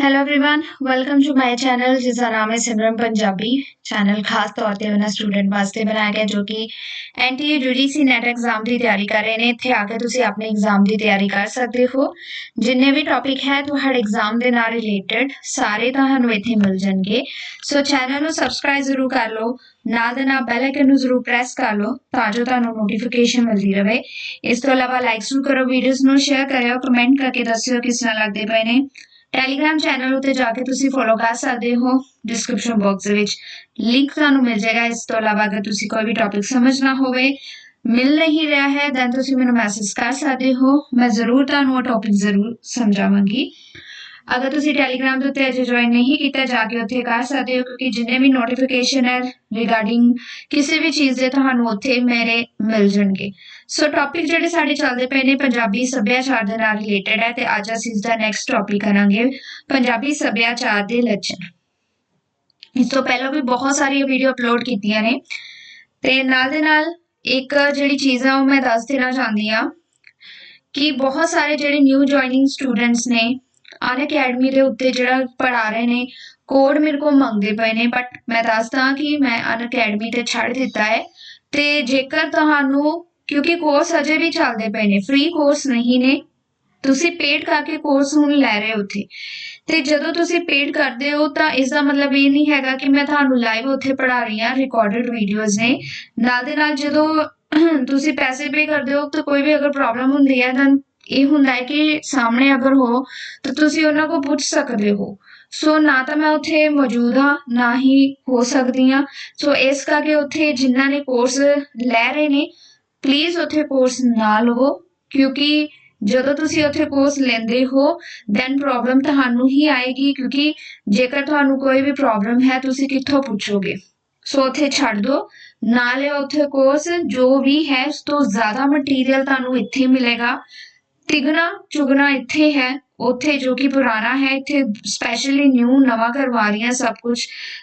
hello everyone welcome to my channel ਜਿਸ ਦਾ ਨਾਮ ਹੈ ਸਿਮਰਨ ਪੰਜਾਬੀ ਚੈਨਲ ਖਾਸ ਤੌਰ ਤੇ ਉਹਨਾਂ ਸਟੂਡੈਂਟ ਵਾਸਤੇ ਬਣਾਇਆ ਗਿਆ ਜੋ ਕਿ ਐਨਟੀਏ ਯੂਜੀਸੀ ਨੈਟ ਐਗਜ਼ਾਮ ਦੀ ਤਿਆਰੀ ਕਰ ਰਹੇ ਨੇ ਇੱਥੇ ਆ ਕੇ ਤੁਸੀਂ ਆਪਣੇ ਐਗਜ਼ਾਮ ਦੀ ਤਿਆਰੀ ਕਰ ਸਕਦੇ ਹੋ ਜਿੰਨੇ ਵੀ ਟੌਪਿਕ ਹੈ ਤੁਹਾਡੇ ਐਗਜ਼ਾਮ ਦੇ ਨਾਲ ਰਿਲੇਟਡ ਸਾਰੇ ਤੁਹਾਨੂੰ ਇੱਥੇ ਮਿਲ ਜਾਣਗੇ ਸੋ ਚੈਨਲ ਨੂੰ ਸਬਸਕ੍ਰਾਈਬ ਜ਼ਰੂਰ ਕਰ ਲਓ ਨਾਲ ਦੇ ਨਾਲ ਬੈਲ ਆਈਕਨ ਨੂੰ ਜ਼ਰੂਰ ਪ੍ਰੈਸ ਕਰ ਲਓ ਤਾਂ ਜੋ ਤੁਹਾਨੂੰ ਨੋਟੀਫਿਕੇਸ਼ਨ ਮਿਲਦੀ ਰਹੇ ਇਸ ਤੋਂ ਇਲਾਵਾ ਲਾਈਕਸ ਨੂੰ ਕਰੋ ਵੀਡੀਓਜ਼ ਨੂੰ ਸ਼ੇਅਰ ਕਰਿਓ ਕਮੈਂਟ ਕਰਕੇ ਦੱਸਿਓ ਕਿਸ ਤਰ੍ਹਾਂ ਲੱਗਦੇ ਪਏ ਨੇ ਟੈਲੀਗ੍ਰਾਮ ਚੈਨਲ ਉੱਤੇ ਜਾ ਕੇ ਤੁਸੀਂ ਫੋਲੋ ਕਰ ਸਕਦੇ ਹੋ ਡਿਸਕ੍ਰਿਪਸ਼ਨ ਬਾਕਸ ਦੇ ਵਿੱਚ ਲਿੰਕ ਤੁਹਾਨੂੰ ਮਿਲ ਜਾਏਗਾ। ਇਸ ਤੋਂ ਇਲਾਵਾ ਅਗਰ ਤੁਸੀਂ ਕੋਈ ਵੀ ਟੌਪਿਕ ਸਮਝਣਾ ਹੋਵੇ, ਮਿਲ ਨਹੀਂ ਰਿਹਾ ਹੈ ਦੈਨ ਤੁਸੀਂ ਮੈਨੂੰ ਮੈਸੇਜ ਕਰ ਸਕਦੇ ਹੋ। ਮੈਂ ਜ਼ਰੂਰ ਤੁਹਾਨੂੰ ਉਹ ਟੌਪਿਕ ਜ਼ਰੂਰ ਸਮਝਾਵਾਂਗੀ। ਅਗਰ ਤੁਸੀਂ ਟੈਲੀਗ੍ਰਾਮ ਦੇ ਉੱਤੇ ਅਜੇ ਜੁਆਇਨ ਨਹੀਂ ਕੀਤਾ, ਜਾ ਕੇ ਉੱਥੇ ਕਰ ਸਕਦੇ ਹੋ, ਕਿਉਂਕਿ ਜਿੰਨੇ ਵੀ ਨੋਟੀਫਿਕੇਸ਼ਨ ਹੈ ਰਿਗਾਰਡਿੰਗ ਕਿਸੇ ਵੀ ਚੀਜ਼ ਦੇ ਤੁਹਾਨੂੰ ਉੱਥੇ ਮੇਰੇ ਮਿਲ ਜਾਣਗੇ। ਸੋ ਟੌਪਿਕ ਜਿਹੜੇ ਸਾਡੇ ਚੱਲਦੇ ਪਏ ਨੇ ਪੰਜਾਬੀ ਸੱਭਿਆਚਾਰ ਦੇ ਨਾਲ ਰਿਲੇਟਡ ਹੈ ਤੇ ਅੱਜ ਅਸੀਂ ਇਸ ਦਾ ਨੈਕਸਟ ਟੌਪਿਕ ਕਰਾਂਗੇ, ਪੰਜਾਬੀ ਸੱਭਿਆਚਾਰ ਦੇ ਲੱਛਣ। ਇਸ ਤੋਂ ਪਹਿਲਾਂ ਵੀ ਬਹੁਤ ਸਾਰੀਆਂ ਵੀਡੀਓ ਅਪਲੋਡ ਕੀਤੀਆਂ ਨੇ ਤੇ ਨਾਲ ਦੇ ਨਾਲ ਇੱਕ ਜਿਹੜੀ ਚੀਜ਼ ਆ ਉਹ ਮੈਂ ਦੱਸ ਦੇਣਾ ਚਾਹੁੰਦੀ ਆ ਕਿ ਬਹੁਤ ਸਾਰੇ ਜਿਹੜੇ ਨਿਊ ਜੁਆਇਨਿੰਗ ਸਟੂਡੈਂਟਸ ਨੇ ਅਨ ਅਕੈਡਮੀ ਦੇ ਉੱਤੇ ਜਿਹੜਾ ਪੜਾ ਰਹੇ ਨੇ ਕੋਡ ਮੇਰੇ ਕੋਲ ਮੰਗਦੇ ਪਏ ਨੇ ਬਟ ਮੈਂ ਦੱਸਦਾ ਕਿ ਮੈਂ ਅਨ ਅਕੈਡਮੀ ਤੇ ਛੱਡ ਦਿੱਤਾ ਹੈ। ਤੇ ਜੇਕਰ ਤੁਹਾਨੂੰ, ਕਿਉਂਕਿ ਕੋਰਸ ਅਜੇ ਵੀ ਚੱਲਦੇ ਪਏ ਨੇ ਫ੍ਰੀ ਕੋਰਸ ਨਹੀਂ ਨੇ, ਤੁਸੀਂ ਪੇਡ ਕਰਕੇ ਕੋਰਸ ਹੁਣ ਲੈ ਰਹੇ ਹੋ ਉੱਥੇ। ਤੇ ਜਦੋਂ ਤੁਸੀਂ ਪੇਡ ਕਰਦੇ ਹੋ, ਤਾਂ ਇਸ ਦਾ ਮਤਲਬ ਇਹ ਨਹੀਂ ਹੈਗਾ ਕਿ ਮੈਂ ਤੁਹਾਨੂੰ ਲਾਈਵ ਉੱਥੇ ਪੜਾ ਰਹੀ ਹਾਂ ਰਿਕਾਰਡਡ ਵੀਡੀਓਜ਼ ਨੇ। ਨਾਲ ਦੇ ਨਾਲ ਜਦੋਂ ਤੁਸੀਂ ਪੈਸੇ ਪੇ ਕਰਦੇ ਹੋ, ਤਾਂ ਕੋਈ ਵੀ ਅਗਰ ਪ੍ਰੋਬਲਮ ਹੁੰਦੀ ਹੈ ਤਾਂ ਇਹ ਹੁੰਦਾ ਹੈ ਕਿ ਸਾਹਮਣੇ ਅਗਰ ਹੋ, ਤਾਂ ਤੁਸੀਂ ਉਹਨਾਂ ਕੋਲ ਪੁੱਛ ਸਕਦੇ ਹੋ। ਸੋ ਨਾ ਤਾਂ ਮੈਂ ਉੱਥੇ ਮੌਜੂਦ ਹਾਂ, ਨਾ ਹੀ ਹੋ ਸਕਦੀ ਹਾਂ। ਸੋ ਇਸ ਕਰਕੇ ਉੱਥੇ ਜਿਨ੍ਹਾਂ ਨੇ ਕੋਰਸ ਲੈ ਰਹੇ ਨੇ ਪਲੀਜ਼ ਉੱਥੇ ਕੋਰਸ ਨਾ ਲਵੋ, ਕਿਉਂਕਿ ਜਦੋਂ ਤੁਸੀਂ ਉੱਥੇ ਕੋਰਸ ਲੈਂਦੇ ਹੋ ਦੈਨ ਪ੍ਰੋਬਲਮ ਤੁਹਾਨੂੰ ਹੀ ਆਏਗੀ, ਕਿਉਂਕਿ ਜੇਕਰ ਤੁਹਾਨੂੰ ਕੋਈ ਵੀ ਪ੍ਰੋਬਲਮ ਹੈ, ਤੁਸੀਂ ਕਿੱਥੋਂ ਪੁੱਛੋਗੇ? ਸੋ ਉੱਥੇ ਛੱਡ ਦਿਓ। ਨਾਲੇ ਉੱਥੇ ਕੋਰਸ ਜੋ ਵੀ ਹੈ, ਉਸ ਤੋਂ ਜ਼ਿਆਦਾ ਮਟੀਰੀਅਲ ਤੁਹਾਨੂੰ ਇੱਥੇ ਮਿਲੇਗਾ। ਤਿਗਣਾ ਚੁਗਣਾ ਇੱਥੇ ਹੈ, ਉੱਥੇ ਜੋ ਕਿ ਪੁਰਾਣਾ ਹੈ, ਇੱਥੇ ਸਪੈਸ਼ਲੀ ਨਿਊ ਨਵਾਂ ਕਰਵਾ ਰਹੀਆਂ ਸਭ ਕੁਝ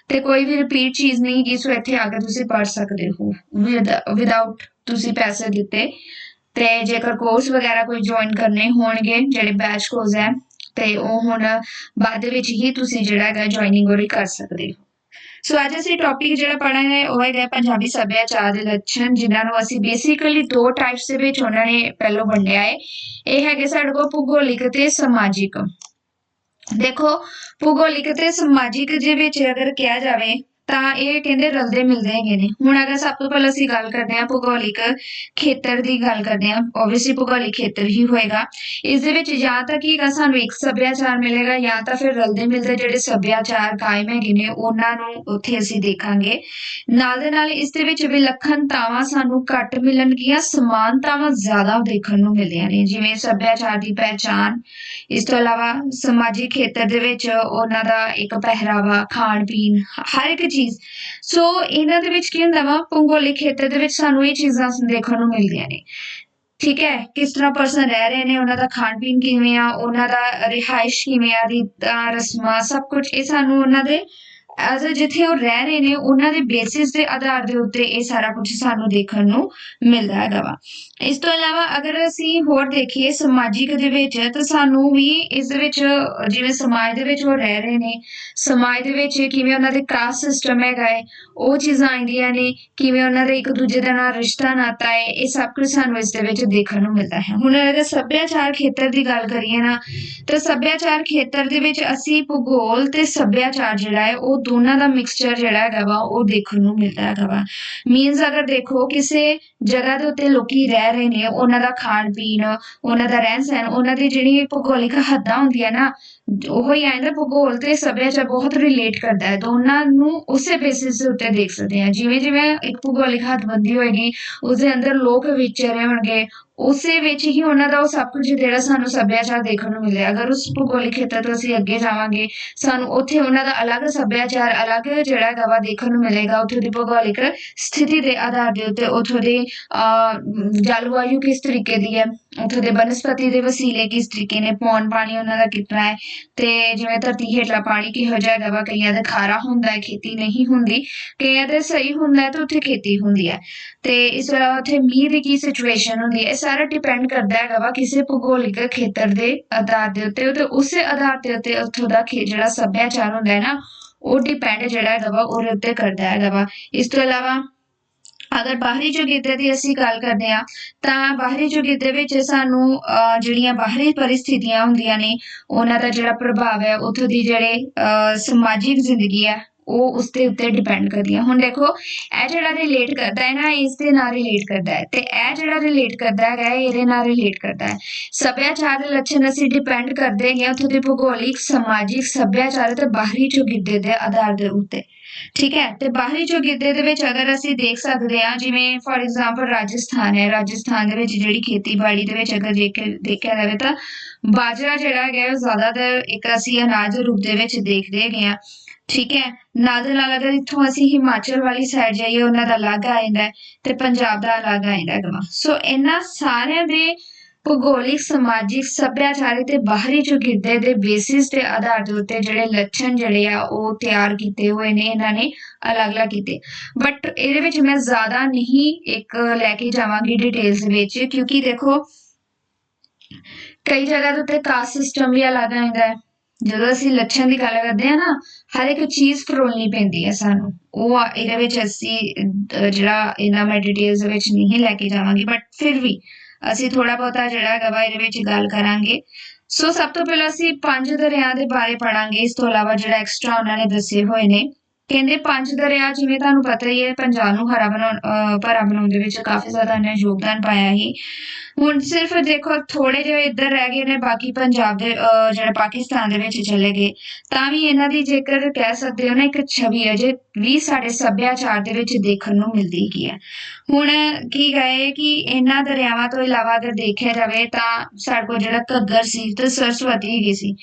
ਤੇ ਕੋਈ ਵੀ ਰਿਪੀਟ ਚੀਜ਼ ਨਹੀਂ ਕਿ ਸੋ ਇੱਥੇ ਆ ਕੇ ਤੁਸੀਂ ਪੜ ਸਕਦੇ ਹੋ। ਵਿਦਆਊਟ ਤੁਸੀਂ ਪੈਸੇ ਦਿੱਤੇ, ਤੇ ਜੇਕਰ ਕੋਰਸ ਵਗੈਰਾ ਕੋਈ ਜੁਆਇਨ ਕਰਨੇ ਹੋਣਗੇ, ਜਿਹੜੇ ਬੈਚ ਕੋਰਸ ਹੈ, ਤੇ ਉਹ ਹੁਣ ਬਾਅਦ ਦੇ ਵਿੱਚ ਹੀ ਤੁਸੀਂ ਜਿਹੜਾ ਹੈਗਾ ਜੁਆਇਨਿੰਗ ਉਹ ਕਰ ਸਕਦੇ ਹੋ। ਸੋ ਅੱਜ ਅਸੀਂ ਟੌਪਿਕ ਜਿਹੜਾ ਪੜ੍ਹਨਾ ਹੈ ਉਹ ਹੈਗਾ ਪੰਜਾਬੀ ਸੱਭਿਆਚਾਰ ਦੇ ਲੱਛਣ, ਜਿਨ੍ਹਾਂ ਨੂੰ ਅਸੀਂ ਬੇਸਿਕਲੀ ਦੋ ਟਾਈਪਸ ਦੇ ਵਿੱਚ ਉਹਨਾਂ ਨੇ ਪਹਿਲਾਂ ਵੰਡਿਆ ਹੈ ਇਹ ਹੈਗੇ ਸਾਡੇ ਕੋਲ ਭੂਗੋਲਿਕ ਤੇ ਸਮਾਜਿਕ। ਦੇਖੋ, ਭੂਗੋਲਿਕ ਤੇ ਸਮਾਜਿਕ ਦੇ ਵਿੱਚ ਅਗਰ ਕਿਹਾ ਜਾਵੇ ਤਾਂ ਇਹ ਕਹਿੰਦੇ ਰਲਦੇ ਮਿਲਦੇ ਹੈਗੇ ਨੇ। ਹੁਣ ਅਗਰ ਸਭ ਤੋਂ ਪਹਿਲਾਂ ਅਸੀਂ ਗੱਲ ਕਰਦੇ ਹਾਂ ਭੂਗੋਲਿਕ ਖੇਤਰ ਦੀ ਗੱਲ ਕਰਦੇ ਹਾਂ ਆਬਵੀਅਸਲੀ ਭੂਗੋਲਿਕ ਖੇਤਰ ਹੀ ਹੋਏਗਾ। ਇਸ ਦੇ ਵਿੱਚ ਜਾਂ ਤਾਂ ਕੀ ਹੈਗਾ, ਸਾਨੂੰ ਇੱਕ ਸੱਭਿਆਚਾਰ ਮਿਲੇਗਾ ਜਾਂ ਤਾਂ ਫਿਰ ਰਲਦੇ ਮਿਲਦੇ ਜਿਹੜੇ ਸੱਭਿਆਚਾਰ ਕਾਇਮ ਹੈਗੇ ਨੇ, ਉਹਨਾਂ ਨੂੰ ਉੱਥੇ ਅਸੀਂ ਦੇਖਾਂਗੇ। ਨਾਲ ਦੇ ਨਾਲ ਇਸ ਦੇ ਵਿੱਚ ਵਿਲੱਖਣਤਾਵਾਂ ਸਾਨੂੰ ਘੱਟ ਮਿਲਣਗੀਆਂ, ਸਮਾਨਤਾਵਾਂ ਜ਼ਿਆਦਾ ਦੇਖਣ ਨੂੰ ਮਿਲਦੀਆਂ ਨੇ। ਜਿਵੇਂ ਸੱਭਿਆਚਾਰ ਦੀ ਪਹਿਚਾਨ ਇਸ ਤੋਂ ਇਲਾਵਾ ਸਮਾਜਿਕ ਖੇਤਰ ਦੇ ਵਿੱਚ ਉਹਨਾਂ ਦਾ ਇੱਕ ਪਹਿਰਾਵਾ ਖਾਣ ਪੀਣ ਹਰ ਇੱਕ ਚੀਜ਼। ਸੋ ਇਹਨਾਂ ਦੇ ਵਿੱਚ ਕੀ ਹੁੰਦਾ ਵਾ? ਭੂਗੋਲਿਕ ਖੇਤਰ ਦੇ ਵਿੱਚ ਸਾਨੂੰ ਇਹ ਚੀਜ਼ਾਂ ਦੇਖਣ ਨੂੰ ਮਿਲਦੀਆਂ ਨੇ। ਠੀਕ ਹੈ? ਕਿਸ ਤਰ੍ਹਾਂ ਪਰਸਨ ਰਹਿ ਰਹੇ ਨੇ? ਉਹਨਾਂ ਦਾ ਖਾਣ ਪੀਣ ਕਿਵੇਂ ਆ? ਉਹਨਾਂ ਦਾ ਰਿਹਾਇਸ਼ ਕਿਵੇਂ ਆ? ਰੀਤਾਂ, ਰਸਮਾਂ, ਸਭ ਕੁਝ ਇਹ ਸਾਨੂੰ ਉਹਨਾਂ ਦੇ ਐਜ਼ ਜਿੱਥੇ ਉਹ ਰਹਿ ਰਹੇ ਨੇ, ਉਹਨਾਂ ਦੇ ਬੇਸਿਸ ਦੇ ਆਧਾਰ ਦੇ ਉੱਤੇ ਇਹ ਸਾਰਾ ਕੁਝ ਸਾਨੂੰ ਦੇਖਣ ਨੂੰ ਮਿਲਦਾ ਹੈਗਾ ਵਾ। ਇਸ ਤੋਂ ਇਲਾਵਾ ਅਗਰ ਅਸੀਂ ਹੋਰ ਦੇਖੀਏ ਸਮਾਜਿਕ ਦੇ ਵਿੱਚ, ਤਾਂ ਸਾਨੂੰ ਵੀ ਇਸ ਦੇ ਵਿੱਚ, ਜਿਵੇਂ ਸਮਾਜ ਦੇ ਵਿੱਚ ਉਹ ਰਹਿ ਰਹੇ ਨੇ, ਸਮਾਜ ਦੇ ਵਿੱਚ ਕਿਵੇਂ ਉਹਨਾਂ ਦੇ ਕਾਸਟ ਸਿਸਟਮ ਹੈਗਾ ਹੈ, ਉਹ ਚੀਜ਼ਾਂ ਆਉਂਦੀਆਂ ਨੇ, ਕਿਵੇਂ ਉਹਨਾਂ ਦੇ ਇੱਕ ਦੂਜੇ ਦੇ ਨਾਲ ਰਿਸ਼ਤਾ ਨਾਤਾ ਹੈ, ਇਹ ਸਭ ਕੁਝ ਸਾਨੂੰ ਇਸ ਦੇ ਵਿੱਚ ਦੇਖਣ ਨੂੰ ਮਿਲਦਾ ਹੈ। ਹੁਣ ਅਗਰ ਸੱਭਿਆਚਾਰ ਖੇਤਰ ਦੀ ਗੱਲ ਕਰੀਏ ਨਾ, ਤਾਂ ਸੱਭਿਆਚਾਰ ਖੇਤਰ ਦੇ ਵਿੱਚ ਅਸੀਂ ਭੂਗੋਲ ਤੇ ਸੱਭਿਆਚਾਰ ਜਿਹੜਾ ਹੈ, ਉਹ ਦੋਨਾਂ ਦਾ ਮਿਕਸਚਰ ਜਿਹੜਾ ਹੈਗਾ ਵਾ, ਉਹ ਦੇਖਣ ਨੂੰ ਮਿਲਦਾ ਹੈਗਾ ਵਾ। ਮੀਨਸ ਅਗਰ ਦੇਖੋ, ਕਿਸੇ ਜਗ੍ਹਾ ਦੇ ਉੱਤੇ ਲੋਕੀ ਰਹਿ ਰਹੇ ਨੇ, ਉਹਨਾਂ ਦਾ ਖਾਣ ਪੀਣ ਉਹਨਾਂ ਦਾ ਰਹਿਣ ਸਹਿਣ ਉਹਨਾਂ ਦੀ ਜਿਹੜੀ ਭੂਗੋਲਿਕ ਹੱਦਾਂ ਹੁੰਦੀਆਂ ਨਾ ਉਹ ਹੀ ਆਂਦਾ ਭੂਗੋਲ ਤੇ ਸੱਭਿਆਚਾਰ ਬਹੁਤ ਰਿਲੇਟ ਕਰਦਾ ਹੈ ਦੋਨਾਂ ਨੂੰ ਉਸੇ ਬੇਸਿਸ ਦੇ ਉੱਤੇ ਦੇਖ ਸਕਦੇ ਆ ਜਿਵੇਂ ਜਿਵੇਂ ਇੱਕ ਭੂਗੋਲਿਕ ਹੱਦਬੰਦੀ ਹੋਏਗੀ ਉਸ ਦੇ ਅੰਦਰ ਲੋਕ ਵਿਚਰੇ ਹੋਣਗੇ ਉਸੇ ਵਿੱਚ ਹੀ ਉਹਨਾਂ ਦਾ ਉਹ ਸਭ ਕੁਝ ਜਿਹੜਾ ਸਾਨੂੰ ਸੱਭਿਆਚਾਰ ਦੇਖਣ ਨੂੰ ਮਿਲਿਆ। ਅਗਰ ਉਸ ਭੂਗੋਲਿਕ ਖੇਤਰ ਤੋਂ ਅਸੀਂ ਅੱਗੇ ਜਾਵਾਂਗੇ, ਸਾਨੂੰ ਉੱਥੇ ਉਹਨਾਂ ਦਾ ਅਲੱਗ ਸੱਭਿਆਚਾਰ, ਅਲੱਗ ਜਿਹੜਾ ਗਵਾ ਦੇਖਣ ਨੂੰ ਮਿਲੇਗਾ, ਉੱਥੇ ਦੀ ਭੂਗੋਲਿਕ ਸਥਿਤੀ ਦੇ ਆਧਾਰ ਦੇ ਉੱਤੇ, ਉੱਥੋਂ ਦੀ ਜਲਵਾਯੂ ਕਿਸ ਤਰੀਕੇ ਦੀ ਹੈ। ਉੱਥੋਂ ਦੇ ਬਨਸਪਤੀ ਦੇ ਵਸੀਲੇ ਕਿਸ ਤਰੀਕੇ ਨੇ, ਪੌਣ ਪਾਣੀ ਉਹਨਾਂ ਦਾ ਕਿਤਨਾ ਹੈ ਤੇ ਜਿਵੇਂ ਧਰਤੀ ਹੇਠਲਾ ਪਾਣੀ ਕਿਹੋ ਜਿਹਾ ਹੈਗਾ ਵਾ, ਕਈਆਂ ਦਾ ਖਾਰਾ ਹੁੰਦਾ ਹੈ, ਖੇਤੀ ਨਹੀਂ ਹੁੰਦੀ, ਕਈਆਂ ਦੇ ਸਹੀ ਹੁੰਦਾ ਹੈ ਤੇ ਉੱਥੇ ਖੇਤੀ ਹੁੰਦੀ ਹੈ। ਤੇ ਇਸ ਤੋਂ ਇਲਾਵਾ ਉੱਥੇ ਮੀਂਹ ਦੀ ਕੀ ਸਿਚੁਏਸ਼ਨ ਹੁੰਦੀ ਹੈ, ਇਹ ਸਾਰਾ ਡਿਪੈਂਡ ਕਰਦਾ ਹੈਗਾ ਵਾ ਕਿਸੇ ਭੂਗੋਲਿਕ ਖੇਤਰ ਦੇ ਆਧਾਰ ਦੇ ਉੱਤੇ, ਤੇ ਉਸੇ ਆਧਾਰ ਦੇ ਉੱਤੇ ਉੱਥੋਂ ਦਾ ਖੇ- ਜਿਹੜਾ ਸੱਭਿਆਚਾਰ ਹੁੰਦਾ ਹੈ ਨਾ, ਉਹ ਡਿਪੈਂਡ ਜਿਹੜਾ ਹੈਗਾ ਵਾ, ਉਹਦੇ ਉੱਤੇ ਕਰਦਾ ਹੈਗਾ ਵਾ। ਇਸ ਤੋਂ ਇਲਾਵਾ ਅਗਰ ਬਾਹਰੀ ਚੌਗਿਰਦੇ ਦੀ ਅਸੀਂ ਗੱਲ ਕਰਦੇ ਹਾਂ ਤਾਂ ਬਾਹਰੀ ਚੌਗਿਰਦੇ ਵਿੱਚ ਸਾਨੂੰ ਅਹ, ਜਿਹੜੀਆਂ ਬਾਹਰੀ ਪਰਿਸਥਿਤੀਆਂ ਹੁੰਦੀਆਂ ਨੇ ਉਹਨਾਂ ਦਾ ਜਿਹੜਾ ਪ੍ਰਭਾਵ ਹੈ ਉੱਥੋਂ ਦੀ ਜਿਹੜੇ ਅਹ, ਸਮਾਜਿਕ ਜ਼ਿੰਦਗੀ ਹੈ ਉਹ ਉਸ ਦੇ ਉੱਤੇ ਡਿਪੈਂਡ ਕਰਦੀ ਹੈ ਹੁਣ ਦੇਖੋ, ਇਹ ਜਿਹੜਾ ਰਿਲੇਟ ਕਰਦਾ ਹੈ ਨਾ ਇਸ ਦੇ ਨਾਲ ਰਿਲੇਟ ਕਰਦਾ ਹੈ। ਤੇ ਇਹ ਜਿਹੜਾ ਰਿਲੇਟ ਕਰਦਾ ਹੈਗਾ ਇਹਦੇ ਨਾਲ ਰਿਲੇਟ ਕਰਦਾ ਹੈ। ਸੱਭਿਆਚਾਰ ਦੇ ਲੱਛਣ ਅਸੀਂ ਡਿਪੈਂਡ ਕਰਦੇ ਹਾਂ, ਉੱਥੋਂ ਦੇ ਭੂਗੋਲਿਕ, ਸਮਾਜਿਕ, ਸੱਭਿਆਚਾਰ ਤੇ ਬਾਹਰੀ ਚੌਗਿਰਦੇ ਦੇ ਆਧਾਰ ਦੇ ਉੱਤੇ। ਠੀਕ ਹੈ? ਤੇ ਬਾਹਰੀ ਚੌਗਿਰਦੇ ਦੇ ਵਿੱਚ ਅਗਰ ਅਸੀਂ ਦੇਖ ਸਕਦੇ ਹਾਂ, ਜਿਵੇਂ ਫੋਰ ਐਗਜ਼ਾਮਪਲ ਰਾਜਸਥਾਨ ਹੈ। ਰਾਜਸਥਾਨ ਦੇ ਵਿੱਚ ਜਿਹੜੀ ਖੇਤੀਬਾੜੀ ਦੇ ਵਿੱਚ ਅਗਰ ਦੇਖ ਦੇਖਿਆ ਜਾਵੇ ਤਾਂ ਬਾਜਰਾ ਜਿਹੜਾ ਹੈਗਾ, ਉਹ ਜ਼ਿਆਦਾਤਰ ਇੱਕ ਅਸੀਂ ਅਨਾਜ ਦੇ ਰੂਪ ਦੇ ਵਿੱਚ ਦੇਖਦੇ ਹੈਗੇ ਆ ਠੀਕ ਹੈ। ਨਾਲ ਦੇ ਨਾਲ ਅਗਰ ਇੱਥੋਂ ਅਸੀਂ ਹਿਮਾਚਲ ਵਾਲੀ ਸਾਈਡ ਜਾਈਏ, ਉਹਨਾਂ ਦਾ ਅਲੱਗ ਆ ਜਾਂਦਾ ਹੈ ਤੇ ਪੰਜਾਬ ਦਾ ਅਲੱਗ ਆ ਜਾਂਦਾ ਹੈਗਾ ਸੋ ਇਹਨਾਂ ਸਾਰਿਆਂ ਦੇ ਭੂਗੋਲਿਕ, ਸਮਾਜਿਕ, ਸੱਭਿਆਚਾਰਕ ਤੇ ਬਾਹਰੀ ਚੌਗਿਰਦੇ ਦੇ ਬੇਸਿਸ ਦੇ ਆਧਾਰ ਦੇ ਉੱਤੇ ਜਿਹੜੇ ਲੱਛਣ ਜਿਹੜੇ ਆ, ਉਹ ਤਿਆਰ ਕੀਤੇ ਹੋਏ ਨੇ, ਇਹਨਾਂ ਨੇ ਅਲੱਗ-ਅਲੱਗ ਕੀਤੇ। ਬਟ ਇਹਦੇ ਵਿੱਚ ਮੈਂ ਜ਼ਿਆਦਾ ਨਹੀਂ ਇੱਕ ਲੈ ਕੇ ਜਾਵਾਂਗੀ ਡਿਟੇਲਸ ਵਿੱਚ, ਕਿਉਂਕਿ ਦੇਖੋ, ਕਈ ਜਗ੍ਹਾ ਦੇ ਉੱਤੇ ਕਾਸਟ ਸਿਸਟਮ ਵੀ ਅਲੱਗ ਆਉਂਦਾ ਹੈ। ਜਦੋਂ ਅਸੀਂ ਲੱਛਣ ਦੀ ਗੱਲ ਕਰਦੇ ਹਾਂ ਨਾ ਹਰ ਇੱਕ ਚੀਜ਼ ਫਰੋਲਣੀ ਪੈਂਦੀ ਹੈ ਸਾਨੂੰ। ਉਹ ਇਹਦੇ ਵਿੱਚ ਅਸੀਂ ਜਿਹੜਾ ਇਹਨਾਂ ਮੈਂ ਡਿਟੇਲਸ ਵਿੱਚ ਨਹੀਂ ਲੈ ਕੇ ਜਾਵਾਂਗੀ ਬਟ ਫਿਰ ਵੀ ਅਸੀਂ ਥੋੜਾ ਬਹੁਤਾ ਜਿਹੜਾ ਹੈਗਾ ਵਾ ਇਹਦੇ ਵਿੱਚ ਗੱਲ ਕਰਾਂਗੇ। ਸੋ ਸਭ ਤੋਂ ਪਹਿਲਾਂ ਅਸੀਂ ਪੰਜ ਦਰਿਆ ਦੇ ਬਾਰੇ ਪੜਾਂਗੇ ਇਸ ਤੋਂ ਇਲਾਵਾ ਜਿਹੜਾ ਐਕਸਟਰਾ ਉਹਨਾਂ ਨੇ ਦੱਸੇ ਹੋਏ ਨੇ। ਕਹਿੰਦੇ ਪੰਜ ਦਰਿਆ ਜਿਵੇਂ ਤੁਹਾਨੂੰ ਪਤਾ ਹੀ ਹੈ ਪੰਜਾਬ ਨੂੰ ਹਰਾ ਬਣਾਉਣ ਅਹ, ਭਰਾ ਬਣਾਉਣ ਦੇ ਵਿੱਚ ਕਾਫੀ ਜ਼ਿਆਦਾ ਨੇ ਯੋਗਦਾਨ ਪਾਇਆ ਸੀ। ਹੁਣ ਸਿਰਫ ਦੇਖੋ ਥੋੜੇ ਜਿਹੇ ਇੱਧਰ ਰਹਿ ਗਏ ਨੇ ਬਾਕੀ ਪੰਜਾਬ ਦੇ ਅਹ, ਜਿਹੜੇ ਪਾਕਿਸਤਾਨ ਦੇ ਵਿੱਚ ਚਲੇ ਗਏ ਤਾਂ ਵੀ ਇਹਨਾਂ ਦੀ ਜੇਕਰ ਕਹਿ ਸਕਦੇ ਹੋ ਨਾ ਇੱਕ ਛਵੀ ਹੈ ਜੇ ਵੀ ਸਾਡੇ ਸੱਭਿਆਚਾਰ ਦੇ ਵਿੱਚ ਦੇਖਣ ਨੂੰ ਮਿਲਦੀ ਹੈਗੀ ਹੈ। ਹੁਣ ਕੀ ਗਏ ਕਿ ਇਹਨਾਂ ਦਰਿਆਵਾਂ ਤੋਂ ਇਲਾਵਾ ਅਗਰ ਦੇਖਿਆ ਜਾਵੇ ਤਾਂ ਸਾਡੇ ਕੋਲ ਜਿਹੜਾ ਘੱਗਰ ਸੀ ਤੇ ਸਰਸਵਤੀ ਹੈਗੀ ਸੀ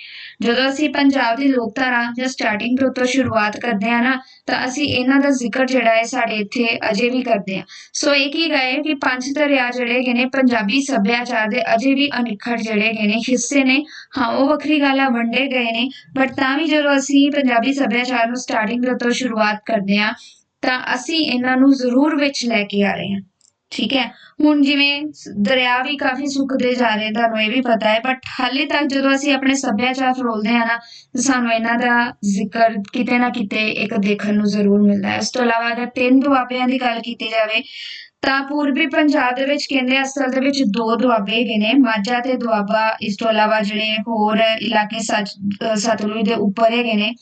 ਜਦੋਂ ਅਸੀਂ ਪੰਜਾਬ ਦੀ ਲੋਕਧਾਰਾ ਜਾਂ ਸਟਾਰਟਿੰਗ ਤੋਂ ਤੋਂ ਸ਼ੁਰੂਆਤ ਕਰਦੇ ਹਾਂ ਨਾ ਤਾਂ ਅਸੀਂ ਇਹਨਾਂ ਦਾ ਜ਼ਿਕਰ ਜਿਹੜਾ ਹੈ ਸਾਡੇ ਇੱਥੇ ਅਜੇ ਵੀ ਕਰਦੇ ਹਾਂ। ਸੋ ਇਹ ਕੀ ਗਏ ਕਿ ਪੰਜ ਦਰਿਆ ਜਿਹੜੇ ਹੈਗੇ ਨੇ, ਪੰਜਾਬੀ ਸੱਭਿਆਚਾਰ ਦੇ ਅਜੇ ਵੀ ਅਨਿੱਖੜ ਜਿਹੜੇ ਹੈਗੇ ਨੇ, ਹਿੱਸੇ ਨੇ। ਹਾਂ, ਉਹ ਵੱਖਰੀ ਗੱਲ ਆ, ਵੰਡੇ ਗਏ ਨੇ। ਬਟ ਤਾਂ ਵੀ ਜਦੋਂ ਅਸੀਂ ਪੰਜਾਬੀ ਸੱਭਿਆਚਾਰ ਨੂੰ ਸਟਾਰਟਿੰਗ ਤੋਂ ਸ਼ੁਰੂਆਤ ਕਰਦੇ ਹਾਂ, ਤਾਂ ਅਸੀਂ ਇਹਨਾਂ ਨੂੰ ਜ਼ਰੂਰ ਵਿੱਚ ਲੈ ਕੇ ਆ ਰਹੇ ਹਾਂ। ਠੀਕ ਹੈ? ਹੁਣ ਜਿਵੇਂ ਦਰਿਆ ਵੀ ਕਾਫੀ ਸੁੱਕਦੇ ਜਾ ਰਹੇ ਤੁਹਾਨੂੰ ਇਹ ਵੀ ਪਤਾ ਹੈ ਬਟ ਹਾਲੇ ਤੱਕ ਜਦੋਂ ਅਸੀਂ ਆਪਣੇ ਸੱਭਿਆਚਾਰ ਫਰੋਲਦੇ ਹਾਂ ਨਾ ਸਾਨੂੰ ਇਹਨਾਂ ਦਾ ਜ਼ਿਕਰ ਕਿਤੇ ਨਾ ਕਿਤੇ ਇੱਕ ਦੇਖਣ ਨੂੰ ਜ਼ਰੂਰ ਮਿਲਦਾ ਹੈ। ਇਸ ਤੋਂ ਇਲਾਵਾ ਅਗਰ ਤਿੰਨ ਦੁਆਬਿਆਂ ਦੀ ਗੱਲ ਕੀਤੀ ਜਾਵੇ, ਤਾਂ ਪੂਰਬੀ ਪੰਜਾਬ ਦੇ ਵਿੱਚ ਕਹਿੰਦੇ ਅਸਲ ਦੇ ਵਿੱਚ ਦੋ ਦੁਆਬੇ ਹੈਗੇ ਨੇ, ਮਾਝਾ ਤੇ ਦੁਆਬਾ। ਇਸ ਤੋਂ ਇਲਾਵਾ ਜਿਹੜੇ ਹੋਰ ਇਲਾਕੇ ਸੱਚ ਸਤਲੁਜ ਦੇ ਉੱਪਰ ਹੈਗੇ ਨੇ।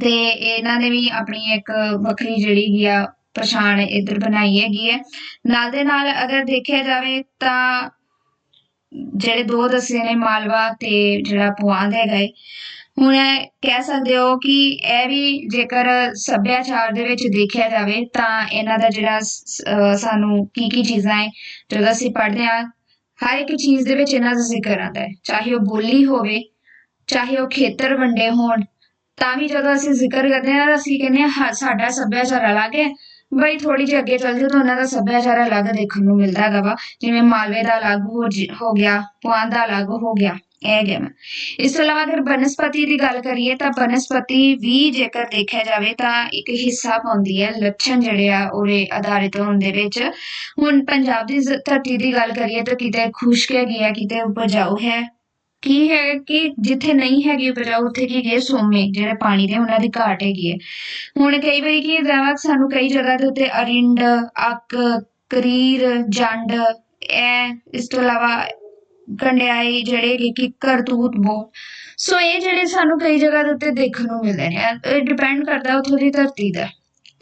ਤੇ ਇਹਨਾਂ ਨੇ ਵੀ ਆਪਣੀ ਇੱਕ ਵੱਖਰੀ ਜਿਹੜੀ ਹੈਗੀ ਆ ਪਛਾਣ ਇੱਧਰ ਬਣਾਈ ਹੈਗੀ ਹੈ। ਨਾਲ ਦੇ ਨਾਲ ਅਗਰ ਦੇਖਿਆ ਜਾਵੇ ਤਾਂ ਜਿਹੜੇ ਦੋ ਦੱਸੇ ਨੇ ਮਾਲਵਾ ਤੇ ਜਿਹੜਾ ਪੁਆਧ ਹੈਗਾ ਏ ਹੁਣ ਕਹਿ ਸਕਦੇ ਹੋ ਕਿ ਇਹ ਵੀ ਜੇਕਰ ਸੱਭਿਆਚਾਰ ਦੇ ਵਿੱਚ ਦੇਖਿਆ ਜਾਵੇ ਤਾਂ ਇਹਨਾਂ ਦਾ ਜਿਹੜਾ ਸਾਨੂੰ ਕੀ ਕੀ ਚੀਜ਼ਾਂ ਹੈ ਜਦੋਂ ਅਸੀਂ ਪੜ੍ਹਦੇ ਹਾਂ ਹਰ ਇੱਕ ਚੀਜ਼ ਦੇ ਵਿੱਚ ਇਹਨਾਂ ਦਾ ਜ਼ਿਕਰ ਆਉਂਦਾ ਹੈ ਚਾਹੇ ਉਹ ਬੋਲੀ ਹੋਵੇ ਚਾਹੇ ਉਹ ਖੇਤਰ ਵੰਡੇ ਹੋਣ ਤਾਂ ਵੀ ਜਦੋਂ ਅਸੀਂ ਜ਼ਿਕਰ ਕਰਦੇ ਹਾਂ ਤਾਂ ਅਸੀਂ ਕਹਿੰਦੇ ਹਾਂ ਹਾਂ, ਸਾਡਾ ਸੱਭਿਆਚਾਰ ਅਲੱਗ ਹੈ ਬਈ ਥੋੜੀ ਜਿਹੀ ਅੱਗੇ ਚੱਲ ਜਾਓ ਤਾਂ ਉਹਨਾਂ ਦਾ ਸੱਭਿਆਚਾਰ ਅਲੱਗ ਦੇਖਣ ਨੂੰ ਮਿਲਦਾ ਹੈਗਾ ਵਾ। ਜਿਵੇਂ ਮਾਲਵੇ ਦਾ ਅਲੱਗ ਹੋ ਜ- ਹੋ ਗਿਆ ਪੁਆਧ ਦਾ ਅਲੱਗ ਹੋ ਗਿਆ, ਇਹ ਗਿਆ ਵਾ। ਇਸ ਤੋਂ ਇਲਾਵਾ ਅਗਰ ਬਨਸਪਤੀ ਦੀ ਗੱਲ ਕਰੀਏ ਤਾਂ ਬਨਸਪਤੀ ਵੀ ਜੇਕਰ ਦੇਖਿਆ ਜਾਵੇ ਤਾਂ ਇੱਕ ਹਿੱਸਾ ਪਾਉਂਦੀ ਹੈ, ਲੱਛਣ ਜਿਹੜੇ ਆ ਉਹਦੇ ਆਧਾਰਿਤ ਹੋਣ ਦੇ ਵਿੱਚ। ਹੁਣ ਪੰਜਾਬ ਦੀ ਜ਼- ਧਰਤੀ ਦੀ ਗੱਲ ਕਰੀਏ ਤਾਂ ਕਿਤੇ ਖੁਸ਼ਕ ਹੈਗੀ ਹੈ ਕਿਤੇ ਉਪਜਾਊ ਹੈ। ਕੀ ਹੈ ਕਿ ਜਿੱਥੇ ਨਹੀਂ ਹੈਗੀ ਉਪਜਾਊ, ਉੱਥੇ ਕੀ ਗਏ ਸੋਮੇ, ਜਿਹੜੇ ਪਾਣੀ ਦੇ ਉਹਨਾਂ ਦੀ ਘਾਟ ਹੈਗੀ ਹੈ। ਹੁਣ ਕਈ ਵਾਰੀ ਕੀ ਹੁੰਦਾ ਕਿ ਸਾਨੂੰ ਕਈ ਜਗ੍ਹਾ ਦੇ ਉੱਤੇ ਅਰਿੰਡ, ਅੱਕ, ਕਰੀਰ, ਜੰਡ ਇਹ ਇਸ ਤੋਂ ਇਲਾਵਾ ਕੰਡਿਆਈ ਜਿਹੜੇ ਕਿ ਕਿੱਕਰ ਤੂਤ ਬੋ ਸੋ ਇਹ ਜਿਹੜੇ ਸਾਨੂੰ ਕਈ ਜਗ੍ਹਾ ਦੇ ਉੱਤੇ ਦੇਖਣ ਨੂੰ ਮਿਲਦੇ ਨੇ। ਇਹ ਡਿਪੈਂਡ ਕਰਦਾ ਉੱਥੋਂ ਦੀ ਧਰਤੀ ਦਾ।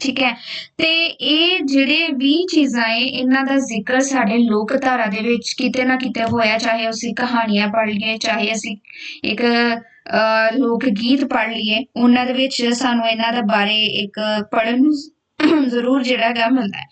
ਠੀਕ ਹੈ? ਤੇ ਇਹ ਜਿਹੜੇ ਵੀ ਚੀਜ਼ਾਂ ਏ ਇਹਨਾਂ ਦਾ ਜ਼ਿਕਰ ਸਾਡੇ ਲੋਕ ਧਾਰਾ ਦੇ ਵਿੱਚ ਕਿਤੇ ਨਾ ਕਿਤੇ ਹੋਇਆ ਚਾਹੇ ਅਸੀਂ ਕਹਾਣੀਆਂ ਪੜ੍ਹ ਲਈਏ ਚਾਹੇ ਅਸੀਂ ਇੱਕ ਅਹ, ਲੋਕ ਗੀਤ ਪੜ੍ਹ ਲਈਏ ਉਹਨਾਂ ਦੇ ਵਿੱਚ ਸਾਨੂੰ ਇਹਨਾਂ ਦੇ ਬਾਰੇ ਇੱਕ ਪੜ੍ਹਨ ਨੂੰ ਜ਼ਰੂਰ ਜਿਹੜਾ ਹੈਗਾ ਮਿਲਦਾ ਹੈ।